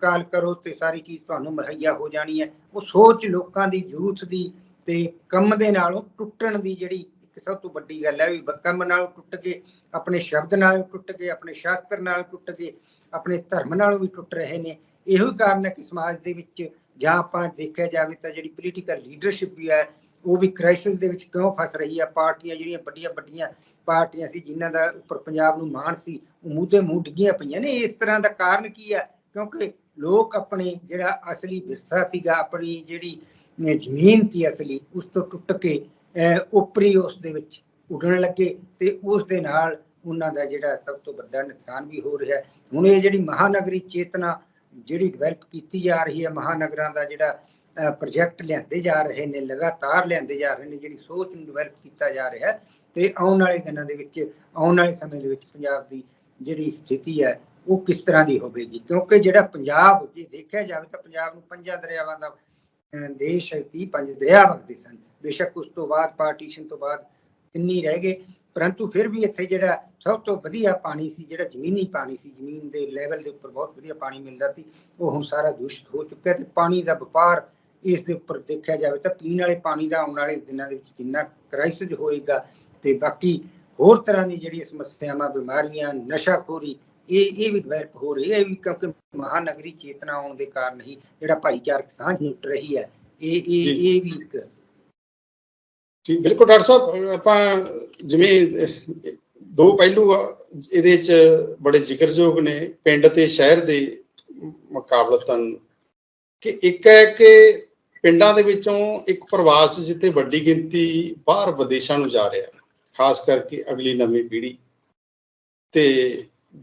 ਕਾਲ ਕਰੋ ਤੇ ਸਾਰੀ ਚੀਜ਼ ਤੁਹਾਨੂੰ ਮੁਹੱਈਆ ਹੋ ਜਾਣੀ ਹੈ, ਉਹ ਸੋਚ ਲੋਕਾਂ ਦੀ ਯੂਥ ਦੀ ਤੇ ਕੰਮ ਦੇ ਨਾਲੋਂ ਟੁੱਟਣ ਦੀ ਜਿਹੜੀ ਇੱਕ ਸਭ ਤੋਂ ਵੱਡੀ ਗੱਲ ਹੈ ਵੀ ਕੰਮ ਨਾਲੋਂ ਟੁੱਟ ਕੇ, ਆਪਣੇ ਸ਼ਬਦ ਨਾਲ ਟੁੱਟ ਗਏ ਆਪਣੇ ਸ਼ਾਸਤਰ ਨਾਲ ਟੁੱਟ ਗਏ ਆਪਣੇ ਧਰਮ ਨਾਲੋਂ ਵੀ ਟੁੱਟ ਰਹੇ ਨੇ ਇਹੋ ਹੀ ਕਾਰਨ ਹੈ ਕਿ ਸਮਾਜ ਦੇ ਵਿੱਚ ਜਾਂ ਆਪਾਂ ਦੇਖਿਆ ਜਾਵੇ ਤਾਂ ਜਿਹੜੀ ਪੋਲੀਟੀਕਲ ਲੀਡਰਸ਼ਿਪ ਵੀ ਹੈ, ਉਹ ਵੀ ਕ੍ਰਾਈਸਿਸ ਦੇ ਵਿੱਚ ਕਿਉਂ ਫਸ ਰਹੀ ਹੈ? ਪਾਰਟੀਆਂ ਜਿਹੜੀਆਂ ਵੱਡੀਆਂ ਵੱਡੀਆਂ ਪਾਰਟੀਆਂ ਸੀ, ਜਿਨ੍ਹਾਂ ਦਾ ਉੱਪਰ ਪੰਜਾਬ ਨੂੰ ਮਾਣ ਸੀ, ਉਹ ਮੂੰਹ ਤੇ ਮੂੰਹ ਡਿੱਗੀਆਂ ਪਈਆਂ ਨੇ। ਇਸ ਤਰ੍ਹਾਂ ਦਾ ਕਾਰਨ ਕੀ ਹੈ? ਕਿਉਂਕਿ ਲੋਕ ਆਪਣੇ ਜਿਹੜਾ ਅਸਲੀ ਵਿਰਸਾ ਸੀਗਾ, ਆਪਣੀ ਜਿਹੜੀ ਜ਼ਮੀਨ ਸੀ ਅਸਲੀ, ਉਸ ਤੋਂ ਟੁੱਟ ਕੇ, ਅਹ, ਉੱਪਰੀ ਉਸ ਦੇ ਵਿੱਚ ਉੱਡਣ ਲੱਗੇ ਤੇ ਉਸ ਦੇ ਨਾਲ ਉਹਨਾਂ ਦਾ ਜਿਹੜਾ ਸਭ ਤੋਂ ਵੱਡਾ ਨੁਕਸਾਨ ਵੀ ਹੋ ਰਿਹਾ ਹੁਣ ਇਹ ਜਿਹੜੀ ਮਹਾਨਗਰੀ ਚੇਤਨਾ ਜਿਹੜੀ ਡਿਵੈਲਪ ਕੀਤੀ ਜਾ ਰਹੀ ਹੈ ਮਹਾਨਗਰਾਂ ਦਾ ਜਿਹੜਾ ਪ੍ਰੋਜੈਕਟ ਲਿਆਂਦੇ ਜਾ ਰਹੇ ਨੇ ਲਗਾਤਾਰ ਲਿਆਂਦੇ ਜਾ ਰਹੇ ਨੇ ਜਿਹੜੀ ਸੋਚ ਨੂੰ ਡਿਵੈਲਪ ਕੀਤਾ ਜਾ ਰਿਹਾ ਹੈ ਤੇ ਆਉਣ ਵਾਲੇ ਦਿਨਾਂ ਦੇ ਵਿੱਚ ਆਉਣ ਵਾਲੇ ਸਮੇਂ ਦੇ ਵਿੱਚ ਪੰਜਾਬ ਦੀ ਜਿਹੜੀ ਸਥਿਤੀ ਹੈ ਉਹ ਕਿਸ ਤਰ੍ਹਾਂ ਦੀ ਹੋਵੇਗੀ? ਕਿਉਂਕਿ ਜਿਹੜਾ ਪੰਜਾਬ ਜੇ ਦੇਖਿਆ ਜਾਵੇ ਤਾਂ ਪੰਜਾਬ ਨੂੰ ਪੰਜਾਂ ਦਰਿਆਵਾਂ ਦਾ ਅਹ, ਦੇਸ਼ ਸੀ ਪੰਜ ਦਰਿਆ ਵਗਦੇ ਸਨ। ਬੇਸ਼ੱਕ ਉਸ ਤੋਂ ਬਾਅਦ ਪਾਰਟੀਸ਼ਨ ਤੋਂ ਬਾਅਦ ਕਿੰਨੀ ਰਹਿ ਗਏ ਪਰੰਤੂ ਫਿਰ ਵੀ ਇੱਥੇ ਜਿਹੜਾ ਸਭ ਤੋਂ ਵਧੀਆ ਪਾਣੀ ਸੀ ਜਿਹੜਾ ਜ਼ਮੀਨੀ ਪਾਣੀ ਸੀ ਜ਼ਮੀਨ ਦੇ ਲੈਵਲ ਦੇ ਉੱਪਰ ਬਹੁਤ ਵਧੀਆ ਪਾਣੀ ਮਿਲਦਾ ਸੀ ਉਹ ਹੁਣ ਸਾਰਾ ਦੂਸ਼ਿਤ ਹੋ ਚੁੱਕਾ ਤੇ ਪਾਣੀ ਦਾ ਵਪਾਰ ਇਸ ਦੇ ਉੱਪਰ ਦੇਖਿਆ ਜਾਵੇ ਤਾਂ ਪੀਣ ਵਾਲੇ ਪਾਣੀ ਦਾ ਆਉਣ ਵਾਲੇ ਦਿਨਾਂ ਦੇ ਵਿੱਚ ਕਿੰਨਾ ਕ੍ਰਾਈਸਿਸ ਹੋਏਗਾ ਤੇ ਬਾਕੀ ਹੋਰ ਤਰ੍ਹਾਂ ਦੀ ਜਿਹੜੀਆਂ ਸਮੱਸਿਆਵਾਂ ਬਿਮਾਰੀਆਂ ਨਸ਼ਾਖੋਰੀ ਇਹ ਇਹ ਵੀ ਡਿਵੈਲਪ ਹੋ ਰਹੀ ਹੈ ਇਹ ਵੀ ਕਿਉਂਕਿ ਮਹਾਨਗਰੀ ਚੇਤਨਾ ਆਉਣ ਦੇ ਕਾਰਨ ਹੀ ਜਿਹੜਾ ਭਾਈਚਾਰਕ ਸਾਂਝ ਟੁੱਟ ਰਹੀ ਹੈ ਇਹ ਇਹ। ਇਹ ਵੀ ਇੱਕ ਜੀ ਬਿਲਕੁਲ ਡਾਕਟਰ ਸਾਹਿਬ ਆਪਾਂ ਜਿਵੇਂ ਦੋ ਪਹਿਲੂ ਇਹਦੇ ਚ ਬੜੇ ਜ਼ਿਕਰਯੋਗ ਨੇ, ਪਿੰਡ ਤੇ ਸ਼ਹਿਰ ਦੇ ਮੁਕਾਬਲਤਨ। ਕਿ ਇੱਕ ਹੈ ਕਿ ਪਿੰਡਾਂ ਦੇ ਵਿੱਚੋਂ ਇੱਕ ਪ੍ਰਵਾਸ ਜਿੱਥੇ ਵੱਡੀ ਗਿਣਤੀ ਬਾਹਰ ਵਿਦੇਸ਼ਾਂ ਨੂੰ ਜਾ ਰਿਹਾ ਖਾਸ ਕਰਕੇ ਅਗਲੀ ਨਵੀਂ ਪੀੜ੍ਹੀ। ਤੇ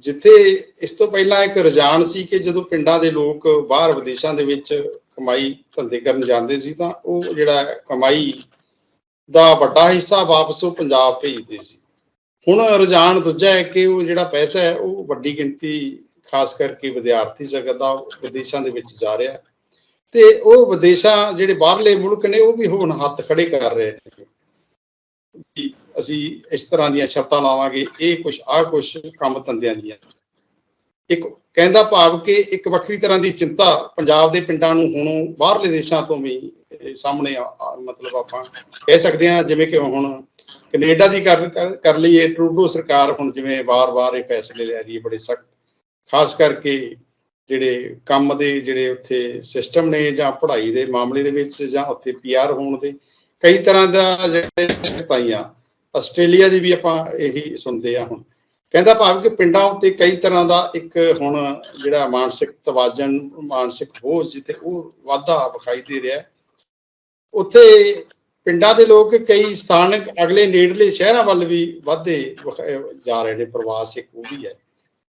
ਜਿੱਥੇ ਇਸ ਤੋਂ ਪਹਿਲਾਂ ਇੱਕ ਰੁਝਾਨ ਸੀ ਕਿ ਜਦੋਂ ਪਿੰਡਾਂ ਦੇ ਲੋਕ ਬਾਹਰ ਵਿਦੇਸ਼ਾਂ ਦੇ ਵਿੱਚ ਕਮਾਈ ਧੰਦੇ ਕਰਨ ਜਾਂਦੇ ਸੀ ਤਾਂ ਉਹ ਜਿਹੜਾ ਕਮਾਈ ਦਾ ਵੱਡਾ ਹਿੱਸਾ ਵਾਪਸ ਉਹ ਪੰਜਾਬ ਭੇਜਦੇ ਸੀ। ਹੁਣ ਰੁਝਾਨ ਦੂਜਾ ਹੈ ਕਿ ਉਹ ਜਿਹੜਾ ਪੈਸਾ ਹੈ, ਉਹ ਵੱਡੀ ਗਿਣਤੀ ਖਾਸ ਕਰਕੇ ਵਿਦਿਆਰਥੀ ਜਗਤ ਦਾ, ਵਿਦੇਸ਼ਾਂ ਦੇ ਵਿੱਚ ਜਾ ਰਿਹਾ ਤੇ ਉਹ ਵਿਦੇਸ਼ਾਂ ਜਿਹੜੇ ਬਾਹਰਲੇ ਮੁਲਕ ਨੇ, ਉਹ ਵੀ ਹੁਣ ਹੱਥ ਖੜੇ ਕਰ ਰਹੇ ਨੇ ਅਸੀਂ ਇਸ ਤਰ੍ਹਾਂ ਦੀਆਂ ਸ਼ਰਤਾਂ ਲਾਵਾਂਗੇ, ਇਹ ਕੁਝ ਆਹ ਕੁਝ ਕੰਮ ਧੰਦਿਆਂ ਦੀਆਂ। ਇੱਕ ਕਹਿੰਦਾ ਭਾਵ ਕਿ ਇੱਕ ਵੱਖਰੀ ਤਰ੍ਹਾਂ ਦੀ ਚਿੰਤਾ ਪੰਜਾਬ ਦੇ ਪਿੰਡਾਂ ਨੂੰ ਹੁਣ ਬਾਹਰਲੇ ਦੇਸ਼ਾਂ ਤੋਂ ਵੀ ਸਾਹਮਣੇ ਮਤਲਬ ਆਪਾਂ ਕਹਿ ਸਕਦੇ ਹਾਂ, ਜਿਵੇਂ ਕਿ ਹੁਣ ਕੈਨੇਡਾ ਦੀ ਕਰ ਕਰ- ਕਰ ਲਈਏ ਟਰੂਡੋ ਸਰਕਾਰ ਹੁਣ ਜਿਵੇਂ ਵਾਰ-ਵਾਰ ਇਹ ਫੈਸਲੇ ਲੈ ਰਹੀ ਹੈ, ਬੜੇ ਸਖਤ। ਖਾਸ ਕਰਕੇ ਜਿਹੜੇ ਕੰਮ ਦੇ ਜਿਹੜੇ ਉੱਥੇ ਸਿਸਟਮ ਨੇ ਜਾਂ ਪੜ੍ਹਾਈ ਦੇ ਮਾਮਲੇ ਦੇ ਵਿੱਚ ਜਾਂ ਉੱਥੇ ਪੀਆਰ ਹੋਣ ਦੇ, ਕਈ ਤਰ੍ਹਾਂ ਦਾ ਜਿਹੜੇ ਸਤਾਈਆਂ ਆਸਟ੍ਰੇਲੀਆ ਦੀ ਵੀ ਆਪਾਂ ਇਹੀ ਸੁਣਦੇ ਆ ਹੁਣ। ਕਹਿੰਦਾ ਭਾਵ ਕਿ ਪਿੰਡਾਂ ਉੱਤੇ ਕਈ ਤਰ੍ਹਾਂ ਦਾ ਇੱਕ ਹੁਣ ਜਿਹੜਾ ਮਾਨਸਿਕ ਤਵਾਜ਼ਨ, ਮਾਨਸਿਕ ਬੋਝ ਜਿੱਥੇ ਉਹ ਵਾਧਾ ਵਿਖਾਈ ਦੇ ਰਿਹਾ ਉੱਥੇ ਪਿੰਡਾਂ ਦੇ ਲੋਕ ਕਈ ਸਥਾਨਕ ਅਗਲੇ ਨੇੜਲੇ ਸ਼ਹਿਰਾਂ ਵੱਲ ਵੀ ਵਾਧੇ ਜਾ ਰਹੇ ਨੇ, ਪ੍ਰਵਾਸ ਇੱਕ ਉਹ ਵੀ ਹੈ।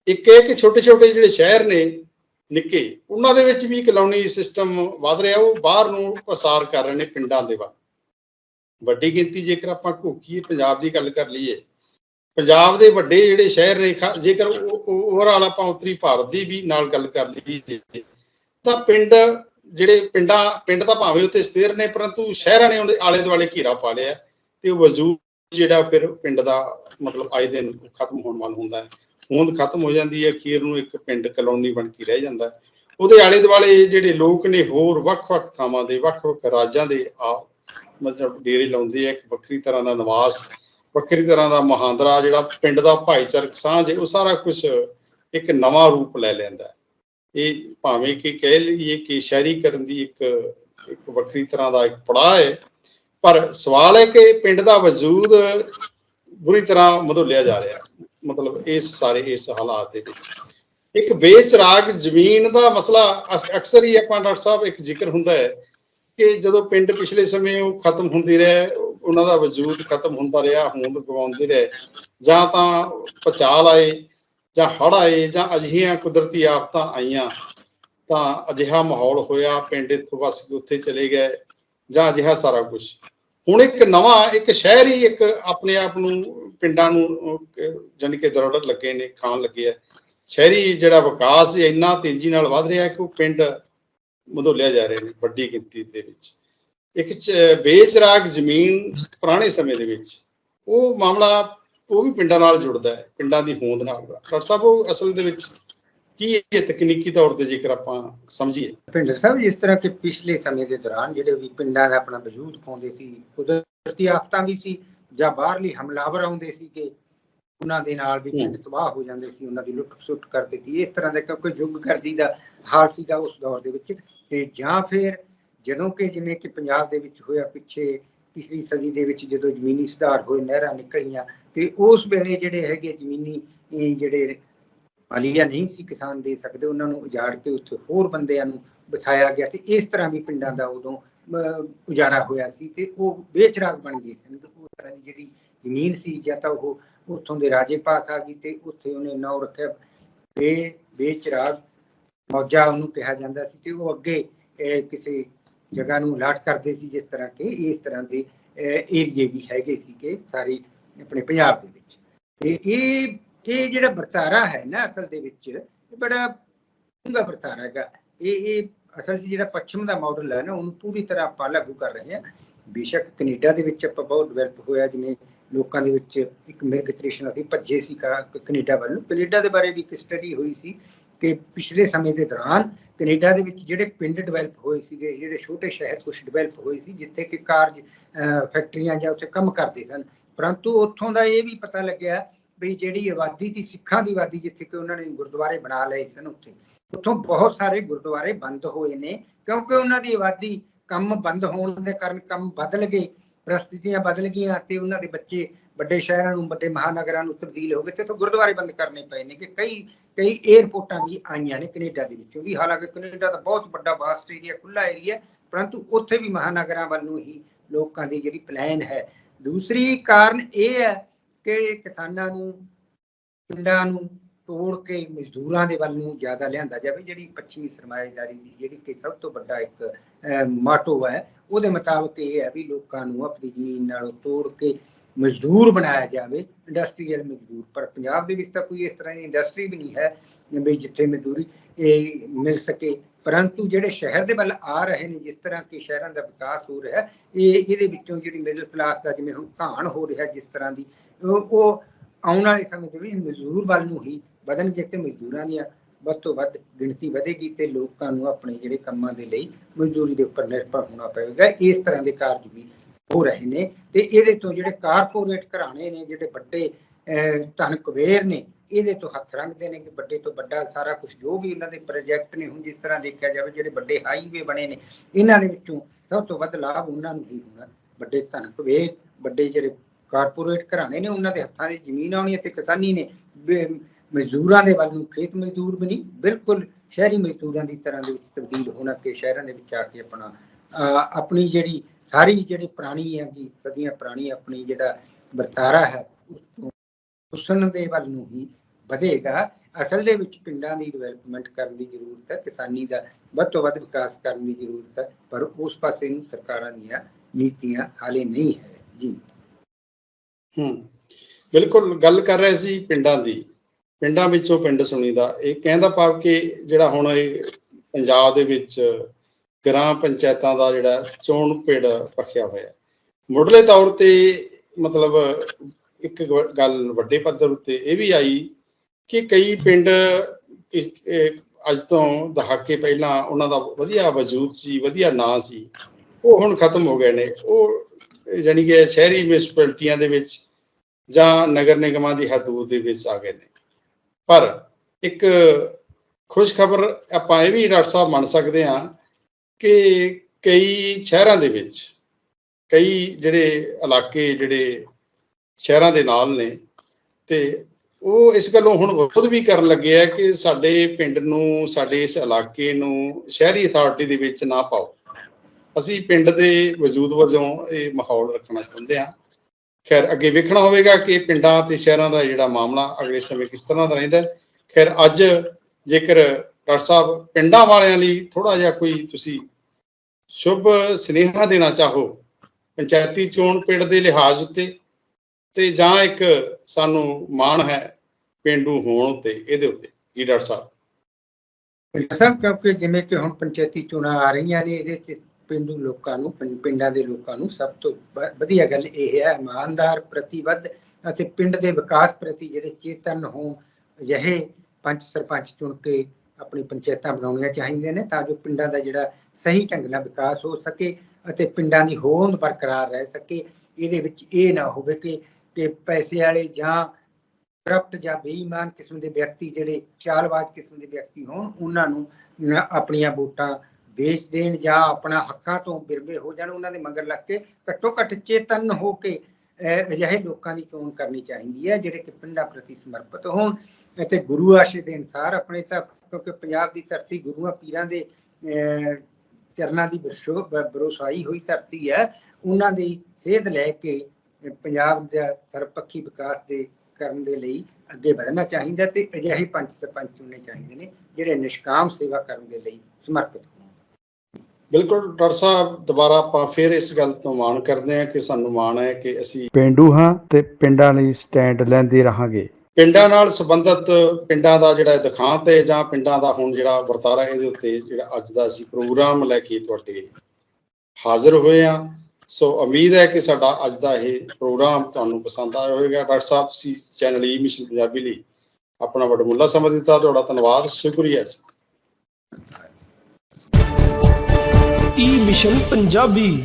ਇੱਕ ਇਹ ਕਿ ਛੋਟੇ ਛੋਟੇ ਜਿਹੜੇ ਸ਼ਹਿਰ ਨੇ ਨਿੱਕੇ, ਉਹਨਾਂ ਦੇ ਵਿੱਚ ਵੀ ਕਲੋਨੀ ਸਿਸਟਮ ਵਧ ਰਿਹਾ, ਉਹ ਬਾਹਰ ਨੂੰ ਪ੍ਰਸਾਰ ਕਰ ਰਹੇ ਨੇ ਪਿੰਡਾਂ ਦੇ ਵੱਲ। ਵੱਡੀ ਗਿਣਤੀ ਜੇਕਰ ਆਪਾਂ ਘੋਕੀਏ, ਪੰਜਾਬ ਦੀ ਗੱਲ ਕਰ ਲਈਏ, ਪੰਜਾਬ ਦੇ ਵੱਡੇ ਜਿਹੜੇ ਸ਼ਹਿਰ ਨੇ, ਖਾ- ਜੇਕਰ ਓਵਰਆਲ ਆਪਾਂ ਉੱਤਰੀ ਭਾਰਤ ਦੀ ਵੀ ਨਾਲ ਗੱਲ ਕਰ ਲਈਏ, ਤਾਂ ਪਿੰਡ ਜਿਹੜੇ ਪਿੰਡਾਂ, ਪਿੰਡ ਤਾਂ ਭਾਵੇਂ ਉੱਤੇ ਸਥਿਰ ਨੇ, ਪਰੰਤੂ ਸ਼ਹਿਰਾਂ ਨੇ ਉਹਦੇ ਆਲੇ ਦੁਆਲੇ ਘੇਰਾ ਪਾ ਲਿਆ ਤੇ ਉਹ ਵਜੂਦ ਜਿਹੜਾ ਫਿਰ ਪਿੰਡ ਦਾ ਮਤਲਬ ਆਏ ਦਿਨ ਖਤਮ ਹੋਣ ਵਾਲਾ ਹੁੰਦਾ ਹੈ ਹੋਂਦ ਖਤਮ ਹੋ ਜਾਂਦੀ ਹੈ ਖੀਰ ਨੂੰ ਇੱਕ ਪਿੰਡ ਕਲੋਨੀ ਬਣ ਕੇ ਰਹਿ ਜਾਂਦਾ ਉਹਦੇ ਆਲੇ ਦੁਆਲੇ ਜਿਹੜੇ ਲੋਕ ਨੇ, ਹੋਰ ਵੱਖ-ਵੱਖ ਥਾਵਾਂ ਦੇ, ਵੱਖ-ਵੱਖ ਰਾਜਾਂ ਦੇ ਆ ਮਤਲਬ ਡੇਰੇ ਲਾਉਂਦੇ ਆ, ਇੱਕ ਵੱਖਰੀ ਤਰ੍ਹਾਂ ਦਾ ਨਿਵਾਸ, ਵੱਖਰੀ ਤਰ੍ਹਾਂ ਦਾ ਮਹਾਂਦਰਾ, ਜਿਹੜਾ ਪਿੰਡ ਦਾ ਭਾਈਚਾਰਕ ਸਾਂਝ ਉਹ ਸਾਰਾ ਕੁਝ ਇੱਕ ਨਵਾਂ ਰੂਪ ਲੈ ਲੈਂਦਾ ਹੈ। ਇਹ ਭਾਵੇਂ ਕਿ ਕਹਿ ਲਈਏ ਕਿ ਸ਼ਹਿਰੀਕਰਨ ਦੀ ਇੱਕ ਇੱਕ ਵੱਖਰੀ ਤਰ੍ਹਾਂ ਦਾ ਇੱਕ ਪੜਾਅ ਹੈ, ਪਰ ਸਵਾਲ ਹੈ ਕਿ ਪਿੰਡ ਦਾ ਵਜੂਦ ਬੁਰੀ ਤਰ੍ਹਾਂ ਮਧੁਲਿਆ ਜਾ ਰਿਹਾ, ਮਤਲਬ ਇਸ ਸਾਰੇ, ਇਸ ਹਾਲਾਤ ਦੇ ਵਿੱਚ। ਇੱਕ ਬੇਚਰਾਗ ਜ਼ਮੀਨ ਦਾ ਮਸਲਾ ਅਸ- ਅਕਸਰ ਹੀ ਆਪਾਂ ਡਾਕਟਰ ਸਾਹਿਬ ਇੱਕ ਜ਼ਿਕਰ ਹੁੰਦਾ ਹੈ ਕਿ ਜਦੋਂ ਪਿੰਡ ਪਿਛਲੇ ਸਮੇਂ ਉਹ ਖਤਮ ਹੁੰਦੇ ਰਹੇ, ਉਹਨਾਂ ਦਾ ਵਜੂਦ ਖਤਮ ਹੁੰਦਾ ਰਿਹਾ ਹੋਂਦ ਗਵਾਉਂਦੇ ਰਹੇ, ਜਾਂ ਤਾਂ ਪਚਾਲ ਆਏ ਜਾਂ ਹੜ੍ਹ ਆਏ ਜਾਂ ਅਜਿਹੀਆਂ ਕੁਦਰਤੀ ਆਫਤਾਂ ਆਈਆਂ, ਤਾਂ ਅਜਿਹਾ ਮਾਹੌਲ ਹੋਇਆ, ਪਿੰਡ ਇੱਥੋਂ ਵਸ ਕੇ ਉੱਥੇ ਚਲੇ ਗਏ ਜਾਂ ਅਜਿਹਾ ਸਾਰਾ ਕੁਝ ਹੁਣ ਇੱਕ ਨਵਾਂ, ਇੱਕ ਸ਼ਹਿਰ ਹੀ ਇੱਕ ਆਪਣੇ ਆਪ ਨੂੰ, ਪਿੰਡਾਂ ਨੂੰ ਜਾਨੀ ਕਿ ਦਰੜ ਲੱਗੇ ਨੇ, ਖਾਣ ਲੱਗੇ ਆ। ਸ਼ਹਿਰੀ ਜਿਹੜਾ ਵਿਕਾਸ ਇੰਨਾ ਤੇਜ਼ੀ ਨਾਲ ਵਧ ਰਿਹਾ ਕਿ ਉਹ ਪਿੰਡ ਮਧੋਲਿਆ ਜਾ ਰਹੇ ਨੇ ਵੱਡੀ ਗਿਣਤੀ ਦੇ ਵਿੱਚ। ਇੱਕ ਚ- ਬੇਚਰਾਗ ਜ਼ਮੀਨ ਪੁਰਾਣੇ ਸਮੇਂ ਦੇ ਵਿੱਚ। ਉਹ ਮਾਮਲਾ ਉਹ ਵੀ ਪਿੰਡਾਂ ਨਾਲ ਜੁੜਦਾ ਹੈ ਪਿੰਡਾਂ ਦੀ ਹੋਂਦ ਨਾਲ ਡਾਕਟਰ ਸਾਹਿਬ ਉਹ ਅਸਲ ਦੇ ਵਿੱਚ ਕੀ ਹੈ ਤਕਨੀਕੀ ਤੌਰ ਤੇ ਜੇਕਰ ਆਪਾਂ ਸਮਝੀਏ? ਭਿੰਡਰ ਸਾਹਿਬ ਜਿਸ ਤਰ੍ਹਾਂ ਕਿ ਪਿਛਲੇ ਸਮੇਂ ਦੇ ਦੌਰਾਨ ਜਿਹੜੇ ਵੀ ਪਿੰਡਾਂ ਦਾ ਆਪਣਾ ਵਜੂਦ ਖੋਂਦੇ ਸੀ ਕੁਦਰਤੀ ਆਫਤਾਂ ਵੀ ਸੀ ਜਾਂ ਬਾਹਰਲੀ ਹਮਲਾਵਰ ਆਉਂਦੇ ਸੀ ਕਿ ਉਹਨਾਂ ਦੇ ਨਾਲ ਵੀ ਪਿੰਡ ਤਬਾਹ ਹੋ ਜਾਂਦੇ ਸੀ ਉਹਨਾਂ ਦੀ ਲੁੱਟ ਖਸੁੱਟ ਕਰ ਦਿੱਤੀ। ਇਸ ਤਰ੍ਹਾਂ ਦਾ ਕਿਉਂਕਿ ਯੁੱਗ ਕਰਦੀ ਦਾ ਹਾਲ ਸੀਗਾ ਉਸ ਦੌਰ ਦੇ ਵਿੱਚ ਤੇ ਜਾਂ ਫਿਰ ਜਦੋਂ ਕਿ ਜਿਵੇਂ ਕਿ ਪੰਜਾਬ ਦੇ ਵਿੱਚ ਹੋਇਆ ਪਿੱਛੇ ਪਿਛਲੀ ਸਦੀ ਦੇ ਵਿੱਚ ਜਦੋਂ ਜ਼ਮੀਨੀ ਸੁਧਾਰ ਹੋਏ ਨਹਿਰਾਂ ਨਿਕਲੀਆਂ ਤੇ ਉਸ ਵੇਲੇ ਜਿਹੜੇ ਹੈਗੇ ਜ਼ਮੀਨੀ, ਇਹ ਜਿਹੜੇ ਮਾਲੀਆ ਨਹੀਂ ਸੀ ਕਿਸਾਨ ਦੇ ਸਕਦੇ, ਉਹਨਾਂ ਨੂੰ ਉਜਾੜ ਕੇ ਉੱਥੇ ਹੋਰ ਬੰਦਿਆਂ ਨੂੰ ਵਸਾਇਆ ਗਿਆ ਤੇ ਇਸ ਤਰ੍ਹਾਂ ਵੀ ਪਿੰਡਾਂ ਦਾ ਉਦੋਂ ਉਜਾੜਾ ਹੋਇਆ ਸੀ ਤੇ ਉਹ ਬੇਚਰਾਗ ਬਣ ਗਏ ਸਨ। ਤੇ ਉਸ ਤਰ੍ਹਾਂ ਦੀ ਜਿਹੜੀ ਜ਼ਮੀਨ ਸੀ ਜਾਂ ਤਾਂ ਉਹ ਉੱਥੋਂ ਦੇ ਰਾਜੇ ਪਾਸ ਆ ਗਈ ਤੇ ਉੱਥੇ ਉਹਨੇ ਨਾਮ ਰੱਖਿਆ, ਬੇ, ਬੇਚਰਾਗ ਮੌਜਾ ਉਹਨੂੰ ਕਿਹਾ ਜਾਂਦਾ ਸੀ ਤੇ ਉਹ ਅੱਗੇ ਕਿਸੇ ਜਗ੍ਹਾ ਨੂੰ ਅਲਾਟ ਕਰਦੇ ਸੀ ਜਿਸ ਤਰ੍ਹਾਂ ਕਿ ਇਸ ਤਰ੍ਹਾਂ ਦੇ ਏਰੀਏ ਵੀ ਹੈਗੇ ਸੀਗੇ ਕਿ ਸਾਰੇ ਆਪਣੇ ਪੰਜਾਬ ਦੇ ਵਿੱਚ। ਤੇ ਇਹ ਇਹ ਜਿਹੜਾ ਵਰਤਾਰਾ ਹੈ ਨਾ ਅਸਲ ਦੇ ਵਿੱਚ ਇਹ ਬੜਾ ਡੂੰਘਾ ਵਰਤਾਰਾ ਹੈਗਾ। ਇਹ ਇਹ ਅਸਲ 'ਚ ਜਿਹੜਾ ਪੱਛਮ ਦਾ ਮਾਡਲ ਹੈ ਨਾ ਉਹਨੂੰ ਪੂਰੀ ਤਰ੍ਹਾਂ ਆਪਾਂ ਲਾਗੂ ਕਰ ਰਹੇ ਹਾਂ। ਬੇਸ਼ੱਕ ਕੈਨੇਡਾ ਦੇ ਵਿੱਚ ਆਪਾਂ ਬਹੁਤ ਡਿਵੈਲਪ ਹੋਇਆ ਜਿਵੇਂ ਲੋਕਾਂ ਦੇ ਵਿੱਚ ਇੱਕ ਮਿਰਗ ਤ੍ਰਿਸ਼ਨਾ ਭੱਜੇ ਸੀ ਕਾ- ਕੈਨੇਡਾ ਵੱਲ। ਨੂੰ ਕੈਨੇਡਾ ਦੇ ਬਾਰੇ ਵੀ ਇੱਕ ਸਟੱਡੀ ਹੋਈ ਸੀ ਕਿ ਪਿਛਲੇ ਸਮੇਂ ਦੇ ਦੌਰਾਨ ਕੈਨੇਡਾ ਦੇ ਵਿੱਚ ਜਿਹੜੇ ਪਿੰਡ ਡਿਵੈਲਪ ਹੋਏ ਸੀਗੇ ਜਿਹੜੇ ਛੋਟੇ ਸ਼ਹਿਰ ਕੁਝ ਡਿਵੈਲਪ ਹੋਏ ਸੀ ਜਿੱਥੇ ਕਿ ਕਾਰਜ ਅਹ, ਫੈਕਟਰੀਆਂ ਜਾਂ ਉੱਥੇ ਕੰਮ ਕਰਦੇ ਸਨ। ਪਰੰਤੂ ਉੱਥੋਂ ਦਾ ਇਹ ਵੀ ਪਤਾ ਲੱਗਿਆ ਵੀ ਜਿਹੜੀ ਆਬਾਦੀ ਸੀ ਸਿੱਖਾਂ ਦੀ ਆਬਾਦੀ ਜਿੱਥੇ ਕਿ ਉਹਨਾਂ ਨੇ ਗੁਰਦੁਆਰੇ ਬਣਾ ਲਏ ਸਨ ਉੱਥੇ, ਉੱਥੋਂ ਬਹੁਤ ਸਾਰੇ ਗੁਰਦੁਆਰੇ ਬੰਦ ਹੋਏ ਨੇ, ਕਿਉਂਕਿ ਉਹਨਾਂ ਦੀ ਆਬਾਦੀ ਕੰਮ ਬੰਦ ਹੋਣ ਦੇ ਕਾਰਨ ਕੰਮ ਬਦਲ ਗਏ, ਪ੍ਰਸਥਿਤੀਆਂ ਬਦਲ ਗਈਆਂ ਤੇ ਉਹਨਾਂ ਦੇ ਬੱਚੇ ਵੱਡੇ ਸ਼ਹਿਰਾਂ ਨੂੰ, ਵੱਡੇ ਮਹਾਨਗਰਾਂ ਨੂੰ ਤਬਦੀਲ ਹੋ ਗਏ ਤੇ ਤੋਂ ਗੁਰਦੁਆਰੇ ਬੰਦ ਕਰਨੇ ਪਏ ਨੇ ਕਿ ਕਈ ਕਈ 에ਅਰਪੋਰਟਾਂ ਵੀ ਆਈਆਂ ਨੇ ਕੈਨੇਡਾ ਦੇ ਵਿੱਚੋਂ ਵੀ, ਹਾਲਾਂਕਿ ਕੈਨੇਡਾ ਦਾ ਬਹੁਤ ਵੱਡਾ ਵਾਸਟ ਏਰੀਆ ਖੁੱਲਾ ਏਰੀਆ ਪਰੰਤੂ ਉੱਥੇ ਵੀ ਮਹਾਨਗਰਾਂ ਵੱਲ ਨੂੰ ਹੀ ਲੋਕਾਂ ਦੀ ਜਿਹੜੀ ਪਲਾਨ ਹੈ ਦੂਸਰੀ ਕਾਰਨ ਇਹ ਹੈ ਕਿ ਕਿਸਾਨਾਂ ਨੂੰ, ਪਿੰਡਾਂ ਨੂੰ ਤੋੜ ਕੇ ਮਜ਼ਦੂਰਾਂ ਦੇ ਵੱਲ ਨੂੰ ਜ਼ਿਆਦਾ ਲਿਆਂਦਾ ਜਾਵੇ, ਜਿਹੜੀ ਪੱਛਮੀ ਸਰਮਾਏਦਾਰੀ ਦੀ ਜਿਹੜੀ ਕਿ ਸਭ ਤੋਂ ਵੱਡਾ ਇੱਕ ਮਾਟੋ ਹੈ, ਉਹਦੇ ਮੁਤਾਬਕ ਇਹ ਹੈ ਵੀ ਲੋਕਾਂ ਨੂੰ ਆਪਣੀ ਜ਼ਮੀਨ ਨਾਲੋਂ ਤੋੜ ਕੇ ਮਜ਼ਦੂਰ ਬਣਾਇਆ ਜਾਵੇ ਇੰਡਸਟਰੀਅਲ ਮਜ਼ਦੂਰ। ਪਰ ਪੰਜਾਬ ਦੇ ਵਿੱਚ ਤਾਂ ਕੋਈ ਇਸ ਤਰ੍ਹਾਂ ਦੀ ਇੰਡਸਟਰੀ ਵੀ ਨਹੀਂ ਹੈ, ਵੀ ਜਿੱਥੇ ਮਜ਼ਦੂਰੀ, ਇਹ ਮਿਲ ਸਕੇ ਪਰੰਤੂ ਜਿਹੜੇ ਸ਼ਹਿਰ ਦੇ ਵੱਲ ਆ ਰਹੇ ਨੇ, ਜਿਸ ਤਰ੍ਹਾਂ ਕਿ ਸ਼ਹਿਰਾਂ ਦਾ ਵਿਕਾਸ ਹੋ ਰਿਹਾ, ਇਹ ਇਹਦੇ ਵਿੱਚੋਂ ਜਿਹੜੀ ਮਿਡਲ ਕਲਾਸ ਦਾ ਜਿਵੇਂ ਹੁਣ ਘਾਣ ਹੋ ਰਿਹਾ ਜਿਸ ਤਰ੍ਹਾਂ ਦੀ, ਉਹ ਆਉਣ ਵਾਲੇ ਸਮੇਂ ਦੇ ਵਿੱਚ ਮਜ਼ਦੂਰ ਵੱਲ ਨੂੰ ਹੀ ਵਧਣਗੇ ਤੇ ਮਜ਼ਦੂਰਾਂ ਦੀਆਂ ਵੱਧ ਤੋਂ ਵੱਧ ਗਿਣਤੀ ਵਧੇਗੀ ਤੇ ਲੋਕਾਂ ਨੂੰ ਆਪਣੇ ਜਿਹੜੇ ਕੰਮਾਂ ਦੇ ਲਈ ਮਜ਼ਦੂਰੀ ਦੇ ਉੱਪਰ ਨਿਰਭਰ ਹੋਣਾ ਪਵੇਗਾ। ਇਸ ਤਰ੍ਹਾਂ ਦੇ ਕਾਰਜ ਵੀ ਹੋ ਰਹੇ ਨੇ ਤੇ ਇਹਦੇ ਤੋਂ ਜਿਹੜੇ ਕਾਰਪੋਰੇਟ ਘਰਾਣੇ ਨੇ, ਜਿਹੜੇ ਵੱਡੇ ਧਨ ਕੁਵੇਰ ਨੇ ਇਹਦੇ ਤੋਂ ਹੱਥ ਰੰਗਦੇ ਨੇ ਕਿ ਵੱਡੇ ਤੋਂ ਵੱਡਾ ਸਾਰਾ ਕੁਝ ਜੋ ਵੀ ਇਹਨਾਂ ਦੇ ਪ੍ਰੋਜੈਕਟ ਨੇ ਹੁਣ ਜਿਸ ਤਰ੍ਹਾਂ ਦੇਖਿਆ ਜਾਵੇ ਜਿਹੜੇ ਵੱਡੇ ਹਾਈਵੇ ਬਣੇ ਨੇ ਇਹਨਾਂ ਦੇ ਵਿੱਚੋਂ ਸਭ ਤੋਂ ਵੱਧ ਲਾਭ ਉਹਨਾਂ ਨੂੰ ਹੀ ਹੋਣਾ ਵੱਡੇ ਧਨ ਕੁਬੇਰ ਵੱਡੇ ਜਿਹੜੇ ਕਾਰਪੋਰੇਟ ਘਰਾਣੇ ਨੇ ਉਹਨਾਂ ਦੇ ਹੱਥਾਂ 'ਚ ਜ਼ਮੀਨ ਆਉਣੀ ਤੇ ਕਿਸਾਨੀ ਨੇ ਮਜ਼ਦੂਰਾਂ ਦੇ ਵੱਲ ਨੂੰ ਖੇਤ ਮਜ਼ਦੂਰ ਵੀ ਨਹੀਂ ਬਿਲਕੁਲ ਸ਼ਹਿਰੀ ਮਜ਼ਦੂਰਾਂ ਦੀ ਤਰ੍ਹਾਂ ਦੇ ਵਿੱਚ ਤਬਦੀਲ ਹੋਣਾ ਕਿ ਸ਼ਹਿਰਾਂ ਦੇ ਵਿੱਚ ਆ ਕੇ ਆਪਣਾ ਅਹ, ਆਪਣੀ ਜਿਹੜੀ ਸਾਰੀ ਜਿਹੜੀ ਪੁਰਾਣੀ ਹੈਗੀ ਸਦੀਆਂ ਪੁਰਾਣੀ ਆਪਣੀ ਜਿਹੜਾ ਵਰਤਾਰਾ ਹੈ ਉਸ ਤੋਂ ਉਸਨ ਦੇ ਵੱਲ ਨੂੰ ਹੀ ਵਧੇਗਾ। ਅਸਲ ਦੇ ਵਿੱਚ ਪਿੰਡਾਂ ਦੀ ਡਿਵੈਲਪਮੈਂਟ ਕਰਨ ਦੀ ਜ਼ਰੂਰਤ ਹੈ, ਕਿਸਾਨੀ ਦਾ ਵੱਧ ਤੋਂ ਵੱਧ ਵਿਕਾਸ ਕਰਨ ਦੀ ਜ਼ਰੂਰਤ ਹੈ, ਪਰ ਉਸ ਪਾਸੇ ਨੂੰ ਸਰਕਾਰਾਂ ਦੀਆਂ ਨੀਤੀਆਂ ਹਾਲੇ ਨਹੀਂ ਹੈ। ਜੀ। ਹੂੰ। ਬਿਲਕੁਲ ਗੱਲ ਕਰ ਰਹੇ ਸੀ ਪਿੰਡਾਂ ਦੀ। ਪਿੰਡਾਂ ਵਿੱਚੋਂ ਪਿੰਡ ਸੁਣੀਦਾ। ਇਹ ਕਹਿੰਦਾ ਭਾਵ ਕਿ ਜਿਹੜਾ ਹੁਣ ਇਹ ਪੰਜਾਬ ਦੇ ਵਿੱਚ ਗ੍ਰਾਮ ਪੰਚਾਇਤਾਂ ਦਾ ਜਿਹੜਾ ਚੋਣ ਪਿੜ ਪੱਖਿਆ ਹੋਇਆ ਮੁੱਢਲੇ ਤੌਰ ਤੇ ਮਤਲਬ ਇੱਕ ਗੱਲ ਵੱਡੇ ਪੱਧਰ ਉੱਤੇ ਇਹ ਵੀ ਆਈ ਕਿ ਕਈ ਪਿੰਡ ਅੱਜ ਤੋਂ ਦਹਾਕੇ ਪਹਿਲਾਂ ਉਹਨਾਂ ਦਾ ਵਧੀਆ ਵਜੂਦ ਸੀ, ਵਧੀਆ ਨਾਂ ਸੀ, ਉਹ ਹੁਣ ਖਤਮ ਹੋ ਗਏ ਨੇ। ਉਹ ਯਾਨੀ ਕਿ ਸ਼ਹਿਰੀ ਮਿਊਨਿਸਪੈਲਿਟੀਆਂ ਦੇ ਵਿੱਚ ਜਾਂ ਨਗਰ ਨਿਗਮਾਂ ਦੀ ਹਦੂਦ ਦੇ ਵਿੱਚ ਆ ਗਏ ਨੇ। ਪਰ ਇੱਕ ਖੁਸ਼ਖਬਰ ਆਪਾਂ ਇਹ ਵੀ ਡਾਕਟਰ ਸਾਹਿਬ ਮੰਨ ਸਕਦੇ ਹਾਂ ਕਿ ਕਈ ਸ਼ਹਿਰਾਂ ਦੇ ਵਿੱਚ ਕਈ ਜਿਹੜੇ ਇਲਾਕੇ ਜਿਹੜੇ ਸ਼ਹਿਰਾਂ ਦੇ ਨਾਲ ਨੇ ਤੇ ਉਹ ਇਸ ਗੱਲੋਂ ਹੁਣ ਵਿਰੋਧ ਵੀ ਕਰਨ ਲੱਗੇ ਆ ਕਿ ਸਾਡੇ ਪਿੰਡ ਨੂੰ, ਸਾਡੇ ਇਸ ਇਲਾਕੇ ਨੂੰ ਸ਼ਹਿਰੀ ਅਥਾਰਟੀ ਦੇ ਵਿੱਚ ਨਾ ਪਾਓ। ਅਸੀਂ ਪਿੰਡ ਦੇ ਵਜੂਦ ਵਜੋਂ ਇਹ ਮਾਹੌਲ ਰੱਖਣਾ ਚਾਹੁੰਦੇ ਹਾਂ। ਖੈਰ, ਅੱਗੇ ਵੇਖਣਾ ਹੋਵੇਗਾ ਕਿ ਪਿੰਡਾਂ ਤੇ ਸ਼ਹਿਰਾਂ ਦਾ ਜਿਹੜਾ ਮਾਮਲਾ ਅਗਲੇ ਸਮੇਂ ਕਿਸ ਤਰ੍ਹਾਂ ਦਾ ਰਹਿੰਦਾ ਖੈਰ, ਅੱਜ ਜੇਕਰ ਡਾਕਟਰ ਸਾਹਿਬ ਪਿੰਡਾਂ ਵਾਲਿਆਂ ਲਈ ਥੋੜਾ ਜਿਹਾ ਕੋਈ ਤੁਸੀਂ ਸ਼ੁਭ ਸੁਨੇਹਾ ਦੇਣਾ ਚਾਹੋ, ਪੰਚਾਇਤੀ ਚੋਣ ਪਿੰਡ ਦੇ ਲਿਹਾਜ਼ ਉੱਤੇ ਤੇ ਜਾਂ ਇੱਕ ਸਾਨੂੰ ਮਾਣ ਹੈ ਪਿੰਡੂ ਹੋਣ ਉੱਤੇ, ਇਹਦੇ ਉੱਤੇ ਜੀ ਡਾਕਟਰ ਸਾਹਿਬ ਸਾਹਿਬ, ਕਿਉਂਕਿ ਜਿਵੇਂ ਕਿ ਹੁਣ ਪੰਚਾਇਤੀ ਚੋਣਾਂ ਆ ਰਹੀਆਂ ਨੇ, ਇਹਦੇ ਚ ਪਿੰਡੂ ਲੋਕਾਂ ਨੂੰ ਪਿੰਡਾਂ ਦੇ ਲੋਕਾਂ ਨੂੰ ਸਭ ਤੋਂ ਵਧੀਆ ਗੱਲ ਇਹ ਹੈ, ਇਮਾਨਦਾਰ ਪ੍ਰਤੀਬੱਧ ਅਤੇ ਪਿੰਡ ਦੇ ਵਿਕਾਸ ਪ੍ਰਤੀ ਜਿਹੜੇ ਚੇਤਨ ਹੋਣ ਅਜਿਹੇ ਪੰਚ ਸਰਪੰਚ ਚੁਣ ਕੇ ਆਪਣੀ ਪੰਚਾਇਤਾਂ ਬਣਾਉਣੀਆਂ ਚਾਹੀਦੀਆਂ ਨੇ, ਤਾਂ ਜੋ ਪਿੰਡਾਂ ਦਾ ਜਿਹੜਾ ਸਹੀ ਢੰਗ ਨਾਲ ਵਿਕਾਸ ਹੋ ਸਕੇ ਅਤੇ ਪਿੰਡਾਂ ਦੀ ਹੋਂਦ ਬਰਕਰਾਰ ਰਹਿ ਸਕੇ। ਇਹਦੇ ਵਿੱਚ ਇਹ ਨਾ ਹੋਵੇ ਕਿ ਕਿ ਪੈਸੇ ਵਾਲੇ ਜਾਂ ਕਰਪਟ ਜਾਂ ਬੇਈਮਾਨ ਕਿਸਮ ਦੇ ਵਿਅਕਤੀ ਜਿਹੜੇ ਚਾਲਬਾਜ਼ ਕਿਸਮ ਦੇ ਵਿਅਕਤੀ ਹੋਣ ਉਹਨਾਂ ਨੂੰ ਆਪਣੀਆਂ ਵੋਟਾਂ ਵੇਚ ਦੇਣ ਜਾਂ ਆਪਣਾ ਹੱਕਾਂ ਤੋਂ ਬਿਰਵੇ ਹੋ ਜਾਣ ਉਹਨਾਂ ਦੇ ਮਗਰ ਲੱਗ ਕੇ ਘੱਟੋ ਘੱਟ ਚੇਤਨ ਹੋ ਕੇ ਅਜਿਹੇ ਲੋਕਾਂ ਦੀ ਚੋਣ ਕਰਨੀ ਚਾਹੀਦੀ ਹੈ ਜਿਹੜੇ ਕਿ ਪਿੰਡਾਂ ਪ੍ਰਤੀ ਸਮਰਪਿਤ ਹੋਣ ਅਤੇ ਗੁਰੂ ਆਸ਼ੇ ਦੇ ਅਨੁਸਾਰ ਆਪਣੇ ਤਾਂ ਕਿਉਂਕਿ ਪੰਜਾਬ ਦੀ ਧਰਤੀ ਗੁਰੂਆਂ ਪੀਰਾਂ ਦੇ ਅਹ, ਚਰਨਾਂ ਦੀ ਬਰਸ਼ੋ- ਬ- ਬਰੋਸਾਈ ਹੋਈ ਧਰਤੀ ਹੈ ਉਹਨਾਂ ਦੀ ਸੇਧ ਲੈ ਕੇ ਪੰਜਾਬ ਦਾ ਸਰਬਪੱਖੀ ਵਿਕਾਸ ਦੇ ਕਰਨ ਦੇ ਲਈ ਅੱਗੇ ਵਧਣਾ ਚਾਹੀਦਾ ਤੇ ਅਜਿਹੇ ਪੰਚ ਸਰਪੰਚ ਚੁਣਨੇ ਚਾਹੀਦੇ ਨੇ ਜਿਹੜੇ ਨਿਸ਼ਕਾਮ ਸੇਵਾ ਕਰਨ ਦੇ ਲਈ ਸਮਰਪਿਤ ਹੋਣ। ਬਿਲਕੁਲ ਡਾਕਟਰ ਸਾਹਿਬ ਦੁਬਾਰਾ ਆਪਾਂ ਫਿਰ ਇਸ ਗੱਲ ਤੋਂ ਮਾਣ ਕਰਦੇ ਹਾਂ ਕਿ ਸਾਨੂੰ ਮਾਣ ਹੈ ਕਿ ਅਸੀਂ ਪੇਂਡੂ ਹਾਂ ਤੇ ਪਿੰਡਾਂ ਲਈ ਸਟੈਂਡ ਲੈਂਦੇ ਰਹਾਂਗੇ। ਪਿੰਡਾਂ ਨਾਲ ਸੰਬੰਧਿਤ ਪਿੰਡਾਂ ਦਾ ਜਿਹੜਾ ਦਿਖਾਂਤ ਹੈ ਜਾਂ ਪਿੰਡਾਂ ਦਾ ਹੁਣ ਜਿਹੜਾ ਵਰਤਾਰਾ ਹੈ, ਇਹਦੇ ਉੱਤੇ ਜਿਹੜਾ ਅੱਜ ਦਾ ਅਸੀਂ ਪ੍ਰੋਗਰਾਮ ਲੈ ਕੇ ਤੁਹਾਡੇ ਹਾਜ਼ਰ ਹੋਏ ਆ ਸੋ ਉਮੀਦ ਹੈ ਕਿ ਸਾਡਾ ਅੱਜ ਦਾ ਇਹ ਪ੍ਰੋਗਰਾਮ ਤੁਹਾਨੂੰ ਪਸੰਦ ਆਇਆ ਹੋਵੇਗਾ ਡਾਕਟਰ ਸਾਹਿਬ ਸੀ ਚੈਨਲ ਈ ਮਿਸ਼ਨ ਪੰਜਾਬੀ ਲਈ ਆਪਣਾ ਵਡਮੁੱਲਾ ਸਮਾਂ ਦਿੱਤਾ ਤੁਹਾਡਾ ਧੰਨਵਾਦ ਸ਼ੁਕਰੀਆ ਜੀ ਈ ਮਿਸ਼ਨ ਪੰਜਾਬੀ